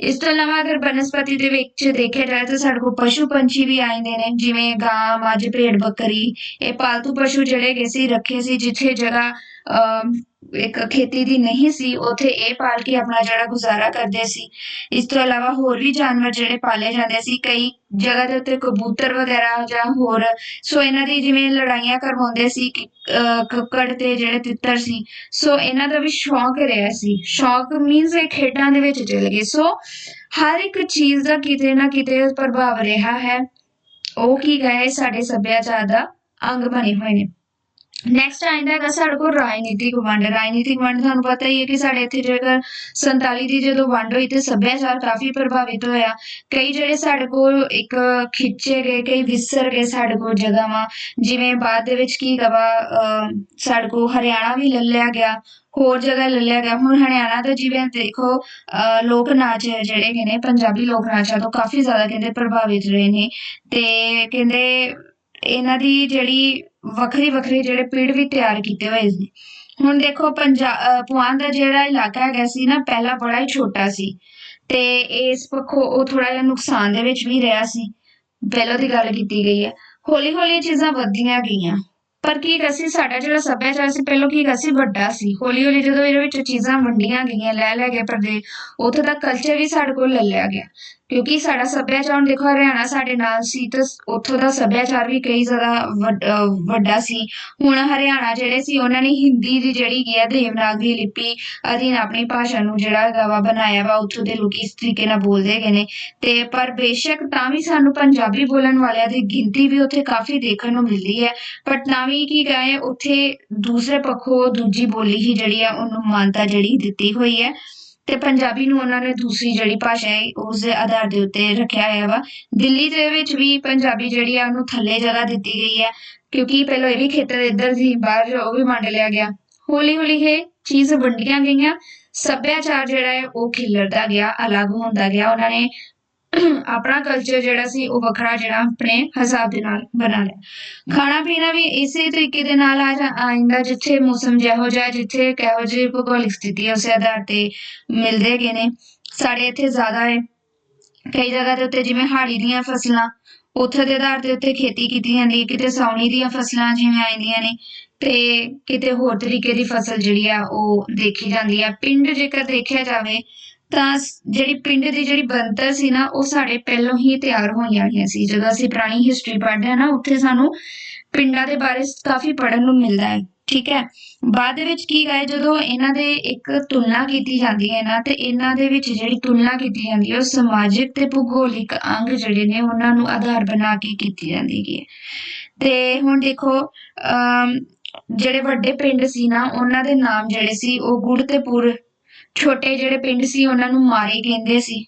ਇਸ ਤੋਂ ਇਲਾਵਾ ਅਗਰ ਬਨਸਪਤੀ ਦੇ ਵਿੱਚ ਦੇਖਿਆ ਜਾਏ ਤਾਂ ਸਾਡੇ ਕੋਲ ਪਸ਼ੂ ਪੰਛੀ ਵੀ ਆਉਂਦੇ ਨੇ ਜਿਵੇਂ ਗਾਂ ਮੱਝ ਭੇਡ ਬੱਕਰੀ ਇਹ ਪਾਲਤੂ ਪਸ਼ੂ ਜਿਹੜੇ ਹੈਗੇ ਸੀ ਰੱਖੇ ਸੀ ਜਿੱਥੇ ਜਗ੍ਹਾ ਅਮ, ਇੱਕ ਖੇਤੀ ਦੀ ਨਹੀਂ ਸੀ, ਉੱਥੇ ਇਹ ਪਾਲ ਕੇ ਆਪਣਾ ਜਿਹੜਾ ਗੁਜ਼ਾਰਾ ਕਰਦੇ ਸੀ। ਇਸ ਤੋਂ ਇਲਾਵਾ ਹੋਰ ਵੀ ਜਾਨਵਰ ਜਿਹੜੇ ਪਾਲੇ ਜਾਂਦੇ ਸੀ, ਕਈ ਜਗ੍ਹਾ ਦੇ ਉੱਤੇ ਕਬੂਤਰ ਵਗੈਰਾ ਜਾਂ ਹੋਰ, ਸੋ ਇਹਨਾਂ ਦੀ ਜਿਵੇਂ ਲੜਾਈਆਂ ਕਰਵਾਉਂਦੇ ਸੀ ਕੱਕੜ ਤੇ ਜਿਹੜੇ ਤਿੱਤਰ ਸੀ, ਸੋ ਇਹਨਾਂ ਦਾ ਵੀ ਸ਼ੌਂਕ ਰਿਹਾ ਸੀ। ਸ਼ੌਂਕ ਮੀਨਸ ਇਹ ਖੇਡਾਂ ਦੇ ਵਿੱਚ ਚਲੇ ਗਏ। ਸੋ ਹਰ ਇੱਕ ਚੀਜ਼ ਦਾ ਕਿਤੇ ਨਾ ਕਿਤੇ ਪ੍ਰਭਾਵ ਰਿਹਾ ਹੈ। ਉਹ ਕੀ ਗਏ ਸਾਡੇ ਸੱਭਿਆਚਾਰ ਦਾ ਅੰਗ ਬਣੇ ਹੋਏ ਨੇ। ਨੈਕਸਟ ਆਇੰਦਾ ਹੈਗਾ ਸਾਡੇ ਕੋਲ ਰਾਜਨੀਤਿਕ ਵੰਡ। ਰਾਜਨੀਤਿਕ ਵੰਡ ਤੁਹਾਨੂੰ ਪਤਾ ਹੀ ਹੈ ਕਿ ਸਾਡੇ ਇੱਥੇ ਜੇਕਰ 47 ਦੀ ਜਦੋਂ ਵੰਡ ਹੋਈ ਤੇ ਸੱਭਿਆਚਾਰ ਕਾਫੀ ਪ੍ਰਭਾਵਿਤ ਹੋਇਆ। ਕਈ ਜਿਹੜੇ ਸਾਡੇ ਕੋਲ ਇੱਕ ਖਿੱਚੇ ਗਏ, ਕਈ ਵਿਸਰ ਗਏ ਸਾਡੇ ਕੋਲ ਜਗ੍ਹਾਵਾਂ। ਜਿਵੇਂ ਬਾਅਦ ਦੇ ਵਿੱਚ ਕੀ ਕਵਾ ਸਾਡੇ ਕੋਲ ਹਰਿਆਣਾ ਵੀ ਲੈ ਲਿਆ ਗਿਆ, ਹੋਰ ਜਗ੍ਹਾ ਲੈ ਲਿਆ ਗਿਆ। ਹੁਣ ਹਰਿਆਣਾ ਦਾ ਜਿਵੇਂ ਦੇਖੋ, ਅਹ, ਲੋਕ ਨਾਚ ਜਿਹੜੇ ਨੇ, ਪੰਜਾਬੀ ਲੋਕ ਨਾਚਾਂ ਤੋਂ ਕਾਫੀ ਜ਼ਿਆਦਾ ਕਹਿੰਦੇ ਪ੍ਰਭਾਵਿਤ ਰਹੇ ਨੇ। ਤੇ ਕਹਿੰਦੇ ਇਹਨਾਂ ਦੀ ਜਿਹੜੀ ਵੱਖਰੀ ਵੱਖਰੀ ਜਿਹੜੇ ਪਿੜ ਵੀ ਤਿਆਰ ਕੀਤੇ ਹੋਏ ਸੀ। ਹੁਣ ਦੇਖੋ ਪੰਜਾਬ ਪੁਆਧ ਦਾ ਜਿਹੜਾ ਇਲਾਕਾ ਹੈਗਾ ਸੀ ਨਾ, ਪਹਿਲਾਂ ਬੜਾ ਹੀ ਛੋਟਾ ਸੀ ਤੇ ਇਸ ਪੱਖੋਂ ਉਹ ਥੋੜਾ ਜਿਹਾ ਨੁਕਸਾਨ ਦੇ ਵਿੱਚ ਵੀ ਰਿਹਾ ਸੀ। ਪਹਿਲਾਂ ਦੀ ਗੱਲ ਕੀਤੀ ਗਈ ਹੈ ਹੌਲੀ ਹੌਲੀ ਚੀਜ਼ਾਂ ਵੱਧਦੀਆਂ ਗਈਆਂ। ਪਰ ਕੀ ਕਸੀ ਸਾਡਾ ਜਿਹੜਾ ਸੱਭਿਆਚਾਰ ਸੀ, ਪਹਿਲਾਂ ਕੀ ਕਸੀ ਵੱਡਾ ਸੀ। ਹੌਲੀ ਹੌਲੀ ਜਦੋਂ ਇਹਦੇ ਵਿੱਚ ਚੀਜ਼ਾਂ ਵੰਡੀਆਂ ਗਈਆਂ ਲੈ ਲੈ ਕੇ ਪਰਦੇ, ਉੱਥੇ ਦਾ ਕਲਚਰ ਵੀ ਸਾਡੇ ਕੋਲ ਲੈ ਲਿਆ ਗਿਆ। ਕਿਉਂਕਿ ਸਾਡਾ ਸੱਭਿਆਚਾਰ, ਹੁਣ ਦੇਖੋ ਹਰਿਆਣਾ ਸਾਡੇ ਨਾਲ ਸੀ ਤਾਂ ਉੱਥੋਂ ਦਾ ਸੱਭਿਆਚਾਰ ਵੀ ਕਈ ਜ਼ਿਆਦਾ ਵੱਡਾ ਸੀ। ਹੁਣ ਹਰਿਆਣਾ ਜਿਹੜੇ ਸੀ, ਉਹਨਾਂ ਨੇ ਹਿੰਦੀ ਦੀ ਜਿਹੜੀ ਕੀ ਹੈ ਦੇਵਨਾਗਰੀ ਲਿਪੀ ਅਧੀਨ ਆਪਣੀ ਭਾਸ਼ਾ ਨੂੰ ਜਿਹੜਾ ਹੈਗਾ ਵਾ ਬਣਾਇਆ ਵਾ, ਉੱਥੋਂ ਦੇ ਲੋਕੀ ਇਸ ਤਰੀਕੇ ਨਾਲ ਬੋਲਦੇ ਹੈਗੇ ਨੇ। ਤੇ ਪਰ ਬੇਸ਼ੱਕ ਤਾਂ ਵੀ ਸਾਨੂੰ ਪੰਜਾਬੀ ਬੋਲਣ ਵਾਲਿਆਂ ਦੀ ਗਿਣਤੀ ਵੀ ਉੱਥੇ ਕਾਫੀ ਦੇਖਣ ਨੂੰ ਮਿਲਦੀ ਹੈ। ਪਰ ਤਾਂ ਵੀ ਕੀ ਕਹੇ, ਉੱਥੇ ਦੂਸਰੇ ਪੱਖੋਂ ਦੂਜੀ ਬੋਲੀ ਹੀ ਜਿਹੜੀ ਆ, ਉਹਨੂੰ ਮਾਨਤਾ ਜਿਹੜੀ ਦਿੱਤੀ ਹੋਈ ਹੈ। ਤੇ ਪੰਜਾਬੀ ਨੂੰ ਉਹਨਾਂ ਨੇ ਦੂਸਰੀ ਜਿਹੜੀ ਭਾਸ਼ਾ ਹੈ, ਉਸ ਦੇ ਆਧਾਰ ਦੇ ਉੱਤੇ ਰੱਖਿਆ ਹੋਇਆ ਵਾ। ਦਿੱਲੀ ਦੇ ਵਿੱਚ ਵੀ ਪੰਜਾਬੀ ਜਿਹੜੀ ਆ, ਉਹਨੂੰ ਥੱਲੇ ਜਗ੍ਹਾ ਦਿੱਤੀ ਗਈ ਹੈ, ਕਿਉਂਕਿ ਪਹਿਲਾਂ ਇਹ ਵੀ ਖੇਤਰ ਇੱਧਰ ਸੀ, ਬਾਹਰ ਉਹ ਵੀ ਵੰਡ ਲਿਆ ਗਿਆ। ਹੌਲੀ ਹੌਲੀ ਇਹ ਚੀਜ਼ ਵੰਡੀਆਂ ਗਈਆਂ। ਸੱਭਿਆਚਾਰ ਜਿਹੜਾ ਹੈ, ਉਹ ਖਿਲਰਦਾ ਗਿਆ, ਅਲੱਗ ਹੁੰਦਾ ਗਿਆ। ਉਹਨਾਂ ਨੇ ਆਪਣਾ ਕਲਚਰ ਜਿਹੜਾ ਸੀ, ਉਹ ਵੱਖਰਾ ਜਿਹੜਾ ਆਪਣੇ ਹਿਸਾਬ ਦੇ ਨਾਲ ਬਣਾ ਲਿਆ। ਖਾਣਾ ਪੀਣਾ ਵੀ ਇਸੇ ਤਰੀਕੇ ਦੇ ਨਾਲ ਆ ਜਾ- ਜਿੱਥੇ ਮੌਸਮ ਜਿਹੋ ਜਿਹਾ, ਜਿੱਥੇ ਕਿਹੋ ਜਿਹੀ ਭੂਗੋਲਿਕ ਸਥਿਤੀ ਹੈ ਉਸੇ ਆਧਾਰ ਤੇ ਮਿਲਦੇ ਗਏ ਨੇ। ਸਾਡੇ ਇੱਥੇ ਜ਼ਿਆਦਾ ਹੈ ਕਈ ਜਗ੍ਹਾ ਦੇ ਉੱਤੇ ਜਿਵੇਂ ਹਾੜੀ ਦੀਆਂ ਫਸਲਾਂ, ਉੱਥੇ ਦੇ ਆਧਾਰ ਤੇ ਉੱਤੇ ਖੇਤੀ ਕੀਤੀ ਜਾਂਦੀ ਹੈ ਕਿਤੇ ਸਾਉਣੀ ਦੀਆਂ ਫਸਲਾਂ ਜਿਵੇਂ ਆਉਂਦੀਆਂ ਨੇ, ਤੇ ਕਿਤੇ ਹੋਰ ਤਰੀਕੇ ਦੀ ਫਸਲ ਜਿਹੜੀ ਆ, ਉਹ ਦੇਖੀ ਜਾਂਦੀ ਆ। ਪਿੰਡ ਜੇਕਰ ਦੇਖਿਆ ਜਾਵੇ ਤਾਂ ਜਿਹੜੀ ਪਿੰਡ ਦੀ ਜਿਹੜੀ ਬਣਤਰ ਸੀ ਨਾ, ਉਹ ਸਾਡੇ ਪਹਿਲਾਂ ਹੀ ਤਿਆਰ ਹੋਈਆਂ ਹੋਈਆਂ ਸੀ। ਜਦੋਂ ਅਸੀਂ ਪੁਰਾਣੀ ਹਿਸਟਰੀ ਪੜ੍ਹਦੇ ਹਾਂ ਨਾ, ਉੱਥੇ ਸਾਨੂੰ ਪਿੰਡਾਂ ਦੇ ਬਾਰੇ ਕਾਫੀ ਪੜ੍ਹਨ ਨੂੰ ਮਿਲਦਾ ਹੈ, ਠੀਕ ਹੈ? ਬਾਅਦ ਦੇ ਵਿੱਚ ਕੀ ਗਏ? ਜਦੋਂ ਇਹਨਾਂ ਦੇ ਇੱਕ ਤੁਲਨਾ ਕੀਤੀ ਜਾਂਦੀ ਹੈ ਨਾ, ਤੇ ਇਹਨਾਂ ਦੇ ਵਿੱਚ ਜਿਹੜੀ ਤੁਲਨਾ ਕੀਤੀ ਜਾਂਦੀ ਹੈ, ਉਹ ਸਮਾਜਿਕ ਤੇ ਭੂਗੋਲਿਕ ਅੰਗ ਜਿਹੜੇ ਨੇ, ਉਹਨਾਂ ਨੂੰ ਆਧਾਰ ਬਣਾ ਕੇ ਕੀਤੀ ਜਾਂਦੀ ਹੈਗੀ ਹੈ। ਤੇ ਹੁਣ ਦੇਖੋ, ਅਮ, ਜਿਹੜੇ ਵੱਡੇ ਪਿੰਡ ਸੀ ਨਾ, ਉਹਨਾਂ ਦੇ ਨਾਮ ਜਿਹੜੇ ਸੀ, ਉਹ ਗੁੜ ਤੇ ਪੁਰ ਛੋਟੇ ਜਿਹੜੇ ਪਿੰਡ ਸੀ, ਉਹਨਾਂ ਨੂੰ ਮਾਰੇ ਕਹਿੰਦੇ ਸੀ।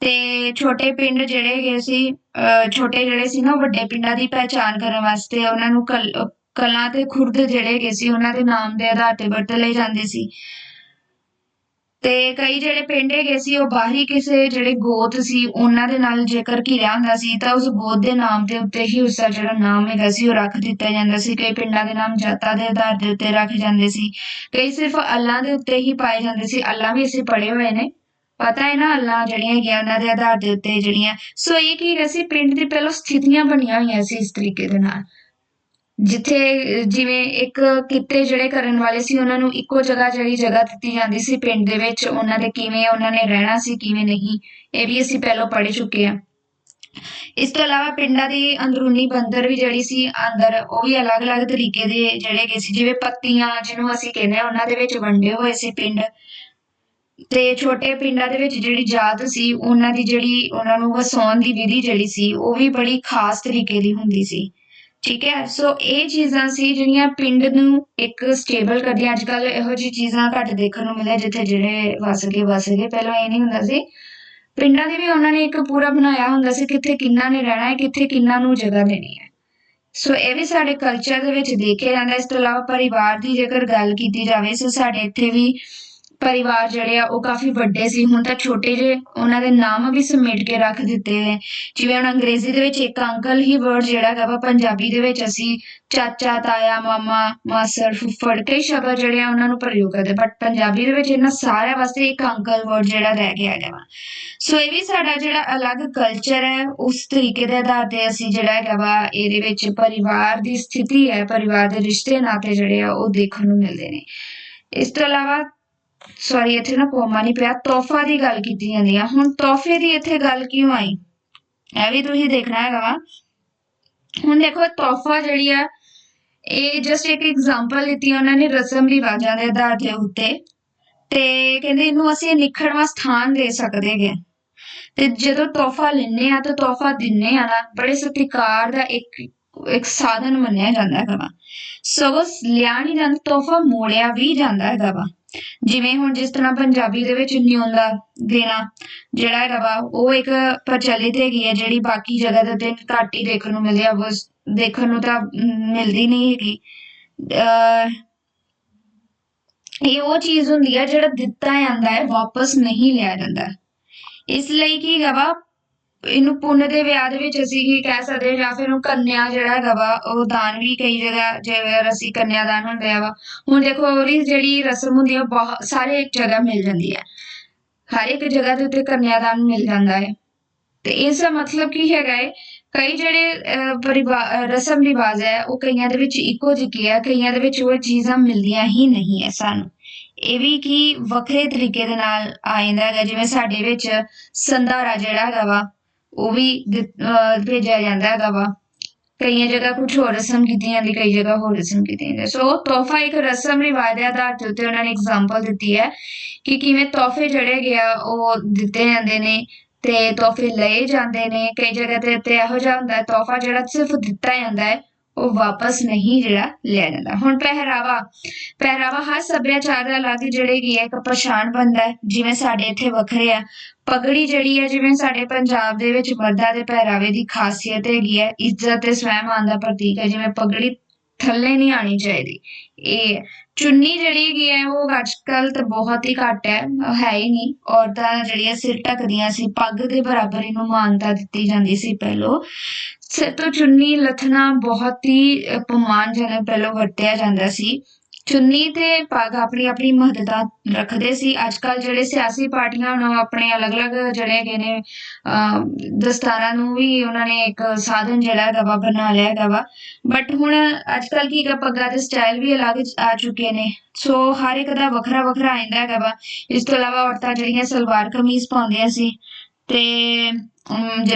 ਤੇ ਛੋਟੇ ਪਿੰਡ ਜਿਹੜੇ ਹੈਗੇ ਸੀ, ਅਹ ਛੋਟੇ ਜਿਹੜੇ ਸੀ ਨਾ ਵੱਡੇ ਪਿੰਡਾਂ ਦੀ ਪਹਿਚਾਣ ਕਰਨ ਵਾਸਤੇ ਉਹਨਾਂ ਨੂੰ ਕਲ ਅਹ ਕਲਾਂ ਤੇ ਖੁਰਦ ਜਿਹੜੇ ਹੈਗੇ ਸੀ, ਉਹਨਾਂ ਦੇ ਨਾਮ ਦੇ ਆਧਾਰ ਤੇ ਵਰਤ ਲਏ ਜਾਂਦੇ ਸੀ। ਤੇ ਕਈ ਜਿਹੜੇ ਪਿੰਡ ਹੈਗੇ ਸੀ, ਉਹ ਬਾਹਰੀ ਕਿਸੇ ਜਿਹੜੇ ਗੋਤ ਸੀ, ਉਹਨਾਂ ਦੇ ਨਾਲ ਜੇਕਰ ਘਿਰਿਆ ਹੁੰਦਾ ਸੀ, ਤਾਂ ਉਸ ਗੋਤ ਦੇ ਨਾਮ ਦੇ ਉੱਤੇ ਹੀ ਉਸਦਾ ਜਿਹੜਾ ਨਾਮ ਹੈਗਾ ਸੀ, ਉਹ ਰੱਖ ਦਿੱਤਾ ਜਾਂਦਾ ਸੀ। ਕਈ ਪਿੰਡਾਂ ਦੇ ਨਾਮ ਜਾਤਾਂ ਦੇ ਆਧਾਰ ਦੇ ਉੱਤੇ ਰੱਖ ਜਾਂਦੇ ਸੀ। ਕਈ ਸਿਰਫ ਅੱਲਾਂ ਦੇ ਉੱਤੇ ਹੀ ਪਾਏ ਜਾਂਦੇ ਸੀ। ਅੱਲਾਂ ਵੀ ਅਸੀਂ ਪੜ੍ਹੇ ਹੋਏ ਨੇ। ਪਤਾ ਹੈ ਨਾ, ਅੱਲਾਂ ਜਿਹੜੀਆਂ ਹੈਗੀਆਂ, ਉਹਨਾਂ ਦੇ ਆਧਾਰ ਦੇ ਉੱਤੇ ਜਿਹੜੀਆਂ। ਸੋ ਇਹ ਕੀ ਹੈਗਾ ਸੀ, ਪਿੰਡ ਦੀ ਪਹਿਲਾਂ ਸਥਿਤੀਆਂ ਬਣੀਆਂ ਹੋਈਆਂ ਸੀ ਇਸ ਤਰੀਕੇ ਦੇ ਨਾਲ। ਜਿੱਥੇ, ਜਿਵੇਂ ਇੱਕ ਕਿੱਤੇ ਜਿਹੜੇ ਕਰਨ ਵਾਲੇ ਸੀ, ਉਹਨਾਂ ਨੂੰ ਇੱਕੋ ਜਗ੍ਹਾ ਜਿਹੜੀ ਜਗ੍ਹਾ ਦਿੱਤੀ ਜਾਂਦੀ ਸੀ ਪਿੰਡ ਦੇ ਵਿੱਚ, ਉਹਨਾਂ ਦੇ ਕਿਵੇਂ ਉਹਨਾਂ ਨੇ ਰਹਿਣਾ ਸੀ, ਕਿਵੇਂ ਨਹੀਂ, ਇਹ ਵੀ ਅਸੀਂ ਪਹਿਲਾਂ ਪੜ੍ਹ ਚੁੱਕੇ ਹਾਂ। ਇਸ ਤੋਂ ਇਲਾਵਾ ਪਿੰਡਾਂ ਦੀ ਅੰਦਰੂਨੀ ਬੰਦਰ ਵੀ ਜਿਹੜੀ ਸੀ, ਅੰਦਰ ਉਹ ਵੀ ਅਲੱਗ-ਅਲੱਗ ਤਰੀਕੇ ਦੇ ਜਿਹੜੇ ਹੈਗੇ ਸੀ, ਜਿਵੇਂ ਪੱਤੀਆਂ ਜਿਹਨੂੰ ਅਸੀਂ ਕਹਿੰਦੇ ਆ ਉਹਨਾਂ ਦੇ ਵਿੱਚ ਵੰਡੇ ਹੋਏ ਸੀ ਪਿੰਡ। ਤੇ ਛੋਟੇ ਪਿੰਡਾਂ ਦੇ ਵਿੱਚ ਜਿਹੜੀ ਜਾਤ ਸੀ, ਉਹਨਾਂ ਦੀ ਜਿਹੜੀ ਉਹਨਾਂ ਨੂੰ ਵਸਾਉਣ ਦੀ ਵਿਧੀ ਜਿਹੜੀ ਸੀ, ਉਹ ਵੀ ਬੜੀ ਖਾਸ ਤਰੀਕੇ ਦੀ ਹੁੰਦੀ ਸੀ। ਠੀਕ ਹੈ? ਸੋ ਇਹ ਚੀਜ਼ਾਂ ਸੀ ਜਿਹੜੀਆਂ ਪਿੰਡ ਨੂੰ ਇੱਕ ਸਟੇਬਲ ਕਰਦੀਆਂ। ਅੱਜ ਕੱਲ ਇਹੋ ਜਿਹੀ ਚੀਜ਼ਾਂ ਘੱਟ ਦੇਖਣ ਨੂੰ ਮਿਲਿਆ ਜਿੱਥੇ ਜਿਹੜੇ ਵਸ ਗਏ ਵਸ ਗਏ। ਪਹਿਲਾਂ ਇਹ ਨਹੀਂ ਹੁੰਦਾ ਸੀ। ਪਿੰਡਾਂ ਦੇ ਵੀ ਉਹਨਾਂ ਨੇ ਇੱਕ ਪੂਰਾ ਬਣਾਇਆ ਹੁੰਦਾ ਸੀ ਕਿੱਥੇ ਕਿੰਨਾ ਨੇ ਰਹਿਣਾ ਹੈ, ਕਿੱਥੇ ਕਿੰਨਾ ਨੂੰ ਜਗ੍ਹਾ ਦੇਣੀ ਹੈ। ਸੋ ਇਹ ਵੀ ਸਾਡੇ ਕਲਚਰ ਦੇ ਵਿੱਚ ਦੇਖਿਆ ਜਾਂਦਾ। ਇਸ ਤੋਂ ਇਲਾਵਾ ਪਰਿਵਾਰ ਦੀ ਜੇਕਰ ਗੱਲ ਕੀਤੀ ਜਾਵੇ ਸੋ ਸਾਡੇ ਇੱਥੇ ਵੀ ਪਰਿਵਾਰ ਜਿਹੜੇ ਆ, ਉਹ ਕਾਫੀ ਵੱਡੇ ਸੀ। ਹੁਣ ਤਾਂ ਛੋਟੇ ਜਿਹੇ ਉਹਨਾਂ ਦੇ ਨਾਮ ਵੀ ਸਮੇਟ ਕੇ ਰੱਖ ਦਿੱਤੇ ਨੇ। ਜਿਵੇਂ ਹੁਣ ਅੰਗਰੇਜ਼ੀ ਦੇ ਵਿੱਚ ਇੱਕ ਅੰਕਲ ਹੀ ਵਰਡ ਜਿਹੜਾ ਹੈਗਾ ਵਾ, ਪੰਜਾਬੀ ਦੇ ਵਿੱਚ ਅਸੀਂ ਚਾਚਾ, ਤਾਇਆ, ਮਾਮਾ ਮਾਸਰ ਫੁੱਫੜ, ਕਈ ਸ਼ਬਦ ਜਿਹੜੇ ਆ, ਉਹਨਾਂ ਨੂੰ ਪ੍ਰਯੋਗ ਕਰਦੇ। ਬਟ ਪੰਜਾਬੀ ਦੇ ਵਿੱਚ ਇਹਨਾਂ ਸਾਰਿਆਂ ਵਾਸਤੇ ਇੱਕ ਅੰਕਲ ਵਰਡ ਜਿਹੜਾ ਰਹਿ ਗਿਆ ਹੈਗਾ ਵਾ। ਸੋ ਇਹ ਵੀ ਸਾਡਾ ਜਿਹੜਾ ਅਲੱਗ ਕਲਚਰ ਹੈ, ਉਸ ਤਰੀਕੇ ਦੇ ਆਧਾਰ ਤੇ ਅਸੀਂ ਜਿਹੜਾ ਹੈਗਾ ਵਾ, ਇਹਦੇ ਵਿੱਚ ਪਰਿਵਾਰ ਦੀ ਸਥਿਤੀ ਹੈ, ਪਰਿਵਾਰ ਦੇ ਰਿਸ਼ਤੇ ਨਾਤੇ ਜਿਹੜੇ ਆ, ਉਹ ਦੇਖਣ ਨੂੰ ਮਿਲਦੇ ਨੇ। ਇਸ ਤੋਂ ਇਲਾਵਾ ਸੌਰੀ ਇੱਥੇ ਨਾ ਕੋਮਾ ਨਹੀਂ ਪਿਆ, ਤੋਹਫਾ ਦੀ ਗੱਲ ਕੀਤੀ ਜਾਂਦੀ ਆ। ਹੁਣ ਤੋਹਫੇ ਦੀ ਇੱਥੇ ਗੱਲ ਕਿਉਂ ਆਈ? ਇਹ ਵੀ ਤੁਸੀਂ ਦੇਖਣਾ ਹੈਗਾ ਵਾ। ਹੁਣ ਦੇਖੋ, ਤੋਹਫਾ ਜਿਹੜੀ ਆ, ਇਹ ਜਸਟ ਇੱਕ ਐਗਜ਼ਾਮਪਲ ਦਿੱਤੀ ਉਹਨਾਂ ਨੇ ਰਸਮ ਰਿਵਾਜਾਂ ਦੇ ਆਧਾਰ ਦੇ ਉੱਤੇ। ਤੇ ਕਹਿੰਦੇ ਇਹਨੂੰ ਅਸੀਂ ਨਿਖੜਵਾ ਸਥਾਨ ਦੇ ਸਕਦੇ ਹੈਗੇ ਤੇ ਜਦੋਂ ਤੋਹਫਾ ਲੈਨੇ ਆ, ਤਾਂ ਤੋਹਫਾ ਦਿੰਨੇ ਆ ਨਾ, ਬੜੇ ਸਤਿਕਾਰ ਦਾ ਇੱਕ ਇੱਕ ਸਾਧਨ ਮੰਨਿਆ ਜਾਂਦਾ ਹੈਗਾ ਵਾ। ਸਗੋਂ ਲਿਆ ਨਹੀਂ ਜਾਂਦਾ, ਤੋਹਫਾ ਮੋੜਿਆ ਵੀ ਜਾਂਦਾ ਹੈਗਾ ਵਾ। ਜਿਵੇਂ ਹੁਣ ਜਿਸ ਤਰ੍ਹਾਂ ਪੰਜਾਬੀ ਦੇ ਵਿੱਚ ਨਿਉਂਦਾ ਦੇਣਾ ਜਿਹੜਾ ਹੈਗਾ ਉਹ ਇੱਕ ਪ੍ਰਚਲਿਤ ਹੈਗੀ ਹੈ, ਜਿਹੜੀ ਬਾਕੀ ਜਗ੍ਹਾ ਦੇ ਉੱਤੇ ਘੱਟ ਹੀ ਦੇਖਣ ਨੂੰ ਮਿਲਦੀ ਆ ਬਸ ਦੇਖਣ ਨੂੰ ਤਾਂ ਮਿਲਦੀ ਨਹੀਂ ਹੈਗੀ। ਅਹ ਇਹ ਉਹ ਚੀਜ਼ ਹੁੰਦੀ ਹੈ ਜਿਹੜਾ ਦਿੱਤਾ ਜਾਂਦਾ ਹੈ, ਵਾਪਸ ਨਹੀਂ ਲਿਆ ਜਾਂਦਾ। ਇਸ ਲਈ ਕੀ ਹੈਗਾ ਵਾ ਇਹਨੂੰ ਪੁੰਨ ਦੇ ਵਿਆਹ ਦੇ ਵਿੱਚ ਅਸੀਂ ਕੀ ਕਹਿ ਸਕਦੇ ਹਾਂ ਜਾਂ ਫਿਰ ਉਹ ਕੰਨਿਆ ਜਿਹੜਾ ਹੈਗਾ ਵਾ ਉਹ ਦਾਨ ਵੀ ਕਈ ਜਗ੍ਹਾ ਜਿਵੇਂ ਅਸੀਂ ਕੰਨਿਆ ਦਾਨ ਹੁੰਦੇ ਆ ਵਾ। ਹੁਣ ਦੇਖੋ ਉਹਦੀ ਜਿਹੜੀ ਰਸਮ ਹੁੰਦੀ ਆ ਬਹੁਤ ਸਾਰੇ ਇੱਕ ਜਗ੍ਹਾ ਮਿਲ ਜਾਂਦੀ ਹੈ ਹਰ ਇੱਕ ਜਗ੍ਹਾ ਦੇ ਉੱਤੇ ਕੰਨਿਆ ਦਾਨ ਮਿਲ ਜਾਂਦਾ ਹੈ। ਤੇ ਇਸ ਦਾ ਮਤਲਬ ਕੀ ਹੈਗਾ ਹੈ ਕਈ ਜਿਹੜੇ ਅਹ, ਪਰਿਵਾ- ਰਸਮ ਰਿਵਾਜ ਹੈ ਉਹ ਕਈਆਂ ਦੇ ਵਿੱਚ ਇੱਕੋ ਜਿਹੇ ਹੈ ਕਈਆਂ ਦੇ ਵਿੱਚ ਉਹ ਚੀਜ਼ਾਂ ਮਿਲਦੀਆਂ ਹੀ ਨਹੀਂ ਹੈ ਸਾਨੂੰ। ਇਹ ਵੀ ਕੀ ਵੱਖਰੇ ਤਰੀਕੇ ਦੇ ਨਾਲ ਆ ਜਾਂਦਾ ਹੈਗਾ ਜਿਵੇਂ ਸਾਡੇ ਵਿੱਚ ਸੰਧਾਰਾ ਜਿਹੜਾ ਹੈਗਾ ਵਾ ਉਹ ਵੀ ਅਹ, ਭੇਜਿਆ ਜਾਂਦਾ ਹੈਗਾ ਵਾ। ਕਈਆਂ ਜਗ੍ਹਾ ਕੁਝ ਹੋਰ ਰਸਮ ਕੀਤੀ ਜਾਂਦੀ ਕਈ ਜਗ੍ਹਾ ਹੋਰ ਰਸਮ ਕੀਤੀ ਜਾਂਦੀ। ਸੋ ਤੋਹਫਾ ਇੱਕ ਰਸਮ ਰਿਵਾਜ ਦੇ ਆਧਾਰ ਤੇ ਉੱਤੇ ਉਹਨਾਂ ਨੇ ਐਗਜ਼ਾਮਪਲ ਦਿੱਤੀ ਹੈ ਕਿ ਕਿਵੇਂ ਤੋਹਫੇ ਜਿਹੜੇ ਗਿਆ ਉਹ ਦਿੱਤੇ ਜਾਂਦੇ ਨੇ ਤੇ ਤੋਹਫੇ ਲਏ ਜਾਂਦੇ ਨੇ। ਕਈ ਜਗ੍ਹਾ ਤੇ ਤੇ ਇਹੋ ਜਿਹਾ ਹੁੰਦਾ ਤੋਹਫਾ ਜਿਹੜਾ ਸਿਰਫ ਦਿੱਤਾ ਜਾਂਦਾ ਹੈ। ਉਹ ਵਾਪਸ ਨਹੀਂ ਜਿਹੜਾ ਲੈ ਜਾਂਦਾ ਹੁਣ ਪਹਿਰਾਵਾ ਪਹਿਰਾਵਾ ਹਰ ਸੱਭਿਆਚਾਰ ਦਾ ਅਲੱਗ ਜਿਹੜੇ ਕੀ ਹੈ, ਇੱਕ ਪਛਾਣ ਬੰਦਾ ਹੈ, ਜਿਵੇਂ ਸਾਡੇ ਇੱਥੇ ਵੱਖਰੇ ਆ। ਪਗੜੀ ਜਿਹੜੀ ਹੈ, ਜਿਵੇਂ ਸਾਡੇ ਪੰਜਾਬ ਦੇ ਵਿੱਚ ਮਰਦਾਂ ਦੇ ਪਹਿਰਾਵੇ ਦੀ ਖਾਸੀਅਤ ਹੈਗੀ ਹੈ, ਇੱਜ਼ਤ ਤੇ ਸਵੈਮਾਨ ਦਾ ਪ੍ਰਤੀਕ ਹੈ, ਜਿਵੇਂ ਪਗੜੀ ਥੱਲੇ ਨਹੀਂ ਆਣੀ ਚਾਹੀਦੀ। ਇਹ ਚੁੰਨੀ ਜਿਹੜੀ ਹੈਗੀ ਹੈ, ਉਹ ਅੱਜ ਕੱਲ ਤਾਂ ਬਹੁਤ ਹੀ ਘੱਟ ਹੈ ਹੈ ਹੀ ਨਹੀਂ। ਔਰਤਾਂ ਜਿਹੜੀਆਂ ਸਿਰ ਢੱਕਦੀਆਂ ਸੀ, ਪੱਗ ਦੇ ਬਰਾਬਰ ਇਹਨੂੰ ਮਾਨਤਾ ਦਿੱਤੀ ਜਾਂਦੀ ਸੀ ਪਹਿਲੋਂ। ਸਿਰ ਤੋਂ ਚੁੰਨੀ ਲੱਥਣਾ ਬਹੁਤ ਹੀ ਅਪਮਾਨਜਨਕ ਪਹਿਲੋਂ ਵਰਤਿਆ ਜਾਂਦਾ ਸੀ। ਚੁੰਨੀ ਤੇ ਪੱਗ ਆਪਣੀ ਆਪਣੀ ਮਹੱਤਤਾ ਰੱਖਦੇ ਸੀ। ਅੱਜ ਕੱਲ ਜਿਹੜੇ ਸਿਆਸੀ ਪਾਰਟੀਆਂ ਹੁਣ ਆਪਣੇ ਅਲੱਗ-ਅਲੱਗ ਜਿਹੜੇ ਹੈਗੇ ਨੇ ਦਸਤਾਰਾਂ ਨੂੰ ਵੀ ਉਹਨਾਂ ਨੇ ਇੱਕ ਸਾਧਨ ਜਿਹੜਾ ਹੈਗਾ ਵਾ, ਬਣਾ ਲਿਆ ਹੈਗਾ ਵਾ। ਬਟ ਹੁਣ ਅੱਜ ਕੱਲ ਕੀ ਹੈਗਾ, ਪੱਗਾਂ ਦੇ ਸਟਾਈਲ ਵੀ ਅਲੱਗ ਆ ਚੁੱਕੇ ਨੇ। ਸੋ ਹਰ ਇੱਕ ਦਾ ਵੱਖਰਾ ਵੱਖਰਾ ਆਇੰਦਾ ਹੈਗਾ ਵਾ। ਇਸ ਤੋਂ ਇਲਾਵਾ ਔਰਤਾਂ ਜਿਹੜੀਆਂ ਸਲਵਾਰ ਕਮੀਜ਼ ਪਾਉਂਦੀਆਂ ਸੀ ਤੇ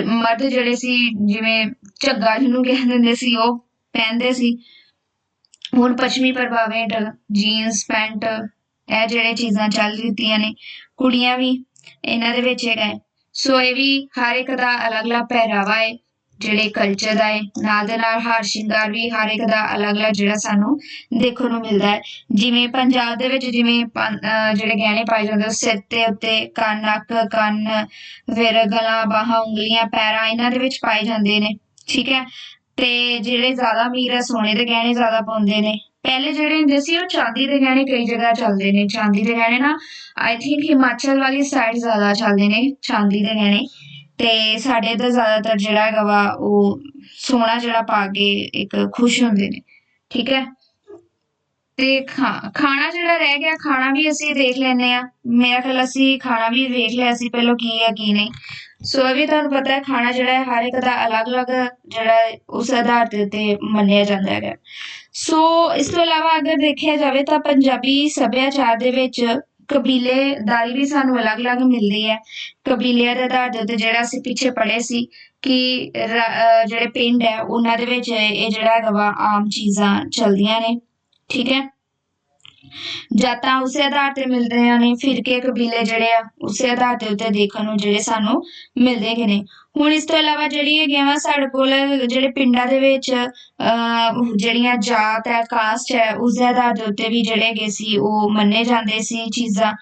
ਮਰਦ ਜਿਹੜੇ ਸੀ, ਜਿਵੇਂ ਝੱਗਾ ਜਿਹਨੂੰ ਕਹਿੰਦੇ ਹੁੰਦੇ ਸੀ, ਉਹ ਪਹਿਨਦੇ ਸੀ। ਹੁਣ ਪੱਛਮੀ ਪ੍ਰਭਾਵ ਹੇਠ ਜੀਨਸ ਪੈਂਟ, ਇਹ ਜਿਹੜੇ ਚੀਜ਼ਾਂ ਚੱਲ ਰਹੀਆਂ ਨੇ, ਕੁੜੀਆਂ ਵੀ ਇਹਨਾਂ ਦੇ ਵਿੱਚ ਹੈਗਾ ਹੈ। ਸੋ ਇਹ ਵੀ ਹਰ ਇੱਕ ਦਾ ਅਲੱਗ-ਅਲੱਗ ਪਹਿਰਾਵਾ ਹੈ, ਜਿਹੜੇ ਕਲਚਰ ਦਾ ਹੈ। ਨਾਲ ਦੇ ਨਾਲ ਹਾਰ ਸ਼ਿੰਗਾਰ ਵੀ ਹਰ ਇੱਕ ਦਾ ਅਲੱਗ-ਅਲੱਗ ਜਿਹੜਾ ਸਾਨੂੰ ਦੇਖਣ ਨੂੰ ਮਿਲਦਾ ਹੈ। ਜਿਵੇਂ ਪੰਜਾਬ ਦੇ ਵਿੱਚ ਜਿਵੇਂ ਜਿਹੜੇ ਗਹਿਣੇ ਪਾਏ ਜਾਂਦੇ ਉਹ ਸਿਰ ਤੇ ਉੱਤੇ ਕੰਨ ਨੱਕ ਕੰਨ ਫਿਰ ਗਲਾ, ਬਾਹਾਂ, ਉਂਗਲੀਆਂ, ਪੈਰਾਂ, ਇਹਨਾਂ ਦੇ ਵਿੱਚ ਪਾਏ ਜਾਂਦੇ ਨੇ। ਠੀਕ ਹੈ? ਤੇ ਜਿਹੜੇ ਜ਼ਿਆਦਾ ਅਮੀਰ ਹੈ, ਸੋਨੇ ਦੇ ਗਹਿਣੇ ਜ਼ਿਆਦਾ ਪਾਉਂਦੇ ਨੇ। ਪਹਿਲੇ ਜਿਹੜੇ ਹੁੰਦੇ ਸੀ, ਉਹ ਚਾਂਦੀ ਦੇ ਗਹਿਣੇ ਕਈ ਜਗ੍ਹਾ ਚੱਲਦੇ ਨੇ। ਚਾਂਦੀ ਦੇ ਗਹਿਣੇ ਨਾ ਆਈ ਥਿੰਕ ਹਿਮਾਚਲ ਵਾਲੀ ਸਾਈਡ ਜ਼ਿਆਦਾ ਚੱਲਦੇ ਨੇ, ਚਾਂਦੀ ਦੇ ਗਹਿਣੇ। ਤੇ ਸਾਡੇ ਇੱਧਰ ਜ਼ਿਆਦਾਤਰ ਜਿਹੜਾ ਹੈਗਾ ਵਾ, ਉਹ ਸੋਨਾ ਜਿਹੜਾ ਪਾ ਕੇ ਇੱਕ ਖੁਸ਼ ਹੁੰਦੇ ਨੇ। ਠੀਕ ਹੈ? ਤੇ ਖਾ- ਖਾਣਾ ਜਿਹੜਾ ਰਹਿ ਗਿਆ, ਖਾਣਾ ਵੀ ਅਸੀਂ ਦੇਖ ਲੈਨੇ ਆ ਮੇਰਾ ਖਿਆਲ, ਅਸੀਂ ਖਾਣਾ ਵੀ ਵੇਖ ਲਿਆ ਸੀ, ਪਹਿਲਾਂ ਕੀ ਹੈ, ਕੀ ਨਹੀਂ। ਸੋ ਇਹ ਵੀ ਤੁਹਾਨੂੰ ਪਤਾ ਹੈ, ਖਾਣਾ ਜਿਹੜਾ ਹੈ, ਹਰ ਇੱਕ ਦਾ ਅਲੱਗ-ਅਲੱਗ ਜਿਹੜਾ ਉਸ ਆਧਾਰ ਦੇ ਉੱਤੇ ਮੰਨਿਆ ਜਾਂਦਾ ਹੈਗਾ। ਸੋ ਇਸ ਤੋਂ ਇਲਾਵਾ ਅਗਰ ਦੇਖਿਆ ਜਾਵੇ ਤਾਂ ਪੰਜਾਬੀ ਸੱਭਿਆਚਾਰ ਦੇ ਵਿੱਚ ਕਬੀਲੇਦਾਰੀ ਵੀ ਸਾਨੂੰ ਅਲੱਗ-ਅਲੱਗ ਮਿਲਦੀ ਹੈ। ਕਬੀਲਿਆਂ ਦੇ ਆਧਾਰ ਦੇ ਉੱਤੇ ਜਿਹੜਾ ਅਸੀਂ ਪਿੱਛੇ ਪੜ੍ਹੇ ਸੀ ਕਿ ਰ- ਜਿਹੜੇ ਪਿੰਡ ਹੈ, ਉਹਨਾਂ ਦੇ ਵਿੱਚ ਇਹ ਜਿਹੜਾ ਹੈਗਾ ਵਾ, ਆਮ ਚੀਜ਼ਾਂ ਚੱਲਦੀਆਂ ਨੇ। ਠੀਕ ਹੈ? ਜਾਤਾਂ ਉਸੇ ਆਧਾਰ ਤੇ ਮਿਲਦੀਆਂ ਨੇ, ਫਿਰ ਕੇ ਕਬੀਲੇ ਜਿਹੜੇ ਆ, ਉਸੇ ਆਧਾਰ ਦੇ ਉੱਤੇ ਦੇਖਣ ਨੂੰ ਜਿਹੜੇ ਸਾਨੂੰ ਮਿਲਦੇ ਹੈਗੇ ਨੇ। ਹੁਣ ਇਸ ਤੋਂ ਇਲਾਵਾ ਜਿਹੜੀ ਹੈਗੀਆਂ ਵਾ, ਸਾਡੇ ਕੋਲ ਜਿਹੜੇ ਪਿੰਡਾਂ ਦੇ ਵਿੱਚ, ਅਹ ਜਿਹੜੀਆਂ ਜਾਤ ਹੈ, ਕਾਸਟ ਹੈ, ਉਸ ਦੇ ਆਧਾਰ ਦੇ ਉੱਤੇ ਵੀ ਜਿਹੜੇ ਹੈਗੇ ਸੀ, ਉਹ ਮੰਨੇ ਜਾਂਦੇ ਸੀ ਚੀਜ਼ਾਂ।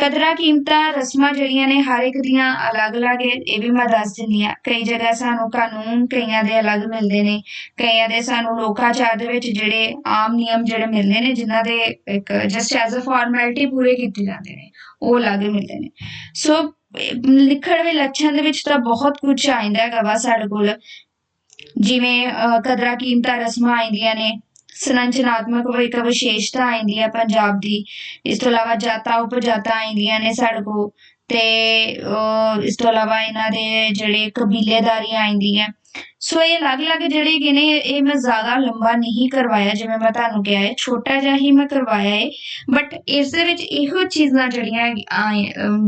ਕਦਰਾਂ ਕੀਮਤਾਂ ਰਸਮਾਂ ਜਿਹੜੀਆਂ ਨੇ ਹਰ ਇੱਕ ਦੀਆਂ ਅਲੱਗ-ਅਲੱਗ ਹੈ, ਇਹ ਵੀ ਮੈਂ ਦੱਸ ਦਿੰਦੀ ਹਾਂ। ਕਈ ਜਗ੍ਹਾ ਸਾਨੂੰ ਕਾਨੂੰਨ ਕਈਆਂ ਦੇ ਅਲੱਗ ਮਿਲਦੇ ਨੇ ਕਈਆਂ ਦੇ ਸਾਨੂੰ ਲੋਕਾਚਾਰ ਦੇ ਵਿੱਚ ਜਿਹੜੇ ਆਮ ਨਿਯਮ ਜਿਹੜੇ ਮਿਲਦੇ ਨੇ ਜਿਨ੍ਹਾਂ ਦੇ ਇੱਕ ਜਸਟ ਐਜ਼ ਅ ਫਾਰਮੈਲਿਟੀ ਪੂਰੇ ਕੀਤੇ ਜਾਂਦੇ ਨੇ ਉਹ ਅਲੱਗ ਮਿਲਦੇ ਨੇ। ਸੋ ਲਿਖਣ ਦੇ ਲੱਛਣ ਦੇ ਵਿੱਚ ਤਾਂ ਬਹੁਤ ਕੁਝ ਆਇੰਦਾ ਹੈਗਾ ਵਾ ਸਾਡੇ ਕੋਲ। ਜਿਵੇਂ ਕਦਰਾਂ ਕੀਮਤਾਂ ਰਸਮਾਂ ਆਉਂਦੀਆਂ ਨੇ ਸੰਰਚਨਾਤਮਕ ਇੱਕ ਵਿਸ਼ੇਸ਼ਤਾ ਆਉਂਦੀ ਹੈ ਪੰਜਾਬ ਦੀ। ਇਸ ਤੋਂ ਇਲਾਵਾ ਜਾਤਾਂ, ਉਪਜਾਤਾਂ ਆਉਂਦੀਆਂ ਨੇ ਸਾਡੇ ਕੋਲ ਤੇ ਇਸ ਤੋਂ ਇਲਾਵਾ ਇਹਨਾਂ ਦੇ ਜਿਹੜੇ ਕਬੀਲੇਦਾਰੀਆਂ ਆਉਂਦੀਆਂ ਸੋ ਇਹ ਅਲੱਗ-ਅਲੱਗ ਜਿਹੜੇ ਹੈਗੇ ਨੇ, ਇਹ ਮੈਂ ਜ਼ਿਆਦਾ ਲੰਬਾ ਨਹੀਂ ਕਰਵਾਇਆ, ਜਿਵੇਂ ਮੈਂ ਤੁਹਾਨੂੰ ਕਿਹਾ ਹੈ। ਛੋਟਾ ਜਿਹਾ ਹੀ ਮੈਂ ਕਰਵਾਇਆ ਹੈ। ਬਟ ਇਸ ਦੇ ਵਿੱਚ ਇਹੋ ਚੀਜ਼ਾਂ ਜਿਹੜੀਆਂ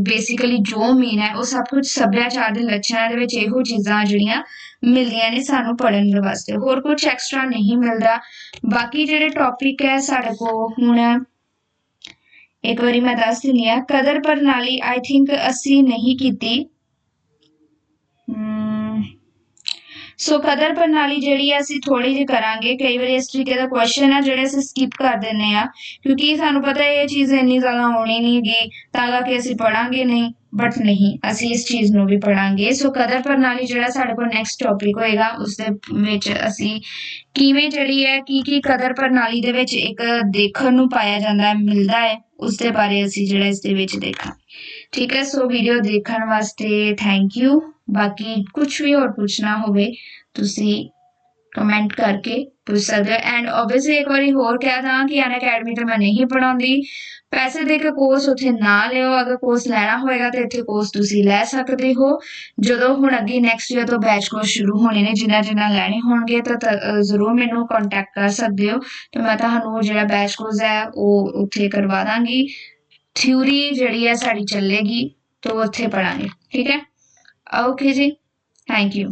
ਬੇਸਿਕਲੀ ਜੋ ਮੇਨ ਹੈ, ਉਹ ਸਭ ਕੁਝ ਸੱਭਿਆਚਾਰ ਦੇ ਲੱਛਣਾਂ ਦੇ ਵਿੱਚ ਇਹੋ ਚੀਜ਼ਾਂ ਜਿਹੜੀਆਂ ਮਿਲਦੀਆਂ ਨੇ ਸਾਨੂੰ ਪੜਨ ਦੇ ਵਾਸਤੇ। ਹੋਰ ਕੁਝ ਐਕਸਟਰਾ ਨਹੀਂ ਮਿਲਦਾ। ਬਾਕੀ ਜਿਹੜੇ ਟੌਪਿਕ ਹੈ ਸਾਡੇ ਕੋਲ, ਹੁਣ ਇੱਕ ਵਾਰੀ ਮੈਂ ਦੱਸ ਦਿੰਦੀ ਆ ਕਦਰ ਪ੍ਰਣਾਲੀ ਆਈ ਥਿੰਕ ਅਸੀਂ ਨਹੀਂ ਕੀਤੀ। ਸੋ ਕਦਰ ਪ੍ਰਣਾਲੀ ਜਿਹੜੀ ਆ ਅਸੀਂ ਥੋੜੀ ਜਿਹੀ ਕਰਾਂਗੇ। ਕਈ ਵਾਰੀ ਇਸ ਤਰੀਕੇ ਦਾ ਕੁਐਸਚਨ ਆ ਜਿਹੜੇ ਅਸੀਂ ਸਕਿਪ ਕਰ ਦਿੰਨੇ ਆ ਕਿਉਂਕਿ ਸਾਨੂੰ ਪਤਾ ਇਹ ਚੀਜ਼ ਇੰਨੀ ਜ਼ਿਆਦਾ ਹੋਣੀ ਨਹੀਂ ਹੈਗੀ, ਤਾਂ ਕਰਕੇ ਅਸੀਂ ਪੜਾਂਗੇ ਨਹੀਂ ਬਟ ਨਹੀਂ, ਅਸੀਂ ਇਸ ਚੀਜ਼ ਨੂੰ ਵੀ ਪੜਾਂਗੇ ਸੋ ਕਦਰ ਪ੍ਰਣਾਲੀ ਜਿਹੜਾ ਸਾਡੇ ਕੋਲ ਨੈਕਸਟ ਟੌਪਿਕ ਹੋਏਗਾ ਉਸ ਦੇ ਵਿੱਚ ਅਸੀਂ ਕਿਵੇਂ ਜਿਹੜੀ ਹੈ ਕੀ ਕੀ ਕਦਰ ਪ੍ਰਣਾਲੀ ਦੇ ਵਿੱਚ ਇੱਕ ਦੇਖਣ ਨੂੰ ਪਾਇਆ ਜਾਂਦਾ ਹੈ, ਮਿਲਦਾ ਹੈ ਉਸ ਦੇ ਬਾਰੇ ਅਸੀਂ ਜਿਹੜਾ ਇਸ ਦੇ ਵਿੱਚ ਦੇਖਾਂ ਠੀਕ ਹੈ ਸੋ ਵੀਡੀਓ ਦੇਖਣ ਵਾਸਤੇ ਥੈਂਕ ਯੂ ਬਾਕੀ ਕੁਝ ਵੀ ਹੋਰ ਪੁੱਛਣਾ ਹੋਵੇ, ਤੁਸੀਂ ਕਮੈਂਟ ਕਰਕੇ ਪੁੱਛ ਸਕਦੇ ਹੋ। ਐਂਡ ਆਬਵੀਅਸਲੀ ਇੱਕ ਵਾਰੀ ਹੋਰ ਕਹਿ ਦਾਂ ਕਿ ਅਨ ਅਕੈਡਮੀ ਤੇ ਮੈਂ ਨਹੀਂ ਪੜਾਉਂਦੀ ਪੈਸੇ ਦੇ ਕੇ ਕੋਰਸ ਉੱਥੇ ਨਾ ਲਿਓ, ਅਗਰ ਕੋਰਸ ਲੈਣਾ ਹੋਏਗਾ ਤੇ ਇੱਥੇ ਕੋਰਸ ਤੁਸੀਂ ਲੈ ਸਕਦੇ ਹੋ। ਜਦੋਂ ਹੁਣ ਅੱਗੇ ਨੈਕਸਟ ਈਅਰ ਤੋਂ ਬੈਚ ਕੋਰਸ ਸ਼ੁਰੂ ਹੋਣੇ ਨੇ ਜਿਨ੍ਹਾਂ ਜਿਨ੍ਹਾਂ ਲੈਣੇ ਹੋਣਗੇ, ਤਾਂ ਜ਼ਰੂਰ ਮੈਨੂੰ ਕੰਟੈਕਟ ਕਰ ਸਕਦੇ ਹੋ। ਤੇ ਮੈਂ ਤੁਹਾਨੂੰ ਜਿਹੜਾ ਬੈਚ ਕੋਰਸ ਹੈ, ਉਹ ਉੱਥੇ ਕਰਵਾ ਦਾਂਗੀ। ਥਿਊਰੀ ਜਿਹੜੀ ਹੈ, ਸਾਡੀ ਚੱਲੇਗੀ, ਤਾਂ ਉੱਥੇ ਪੜਾਂਗੇ ਠੀਕ ਹੈ? ਓਕੇ ਜੀ ਥੈਂਕ ਯੂ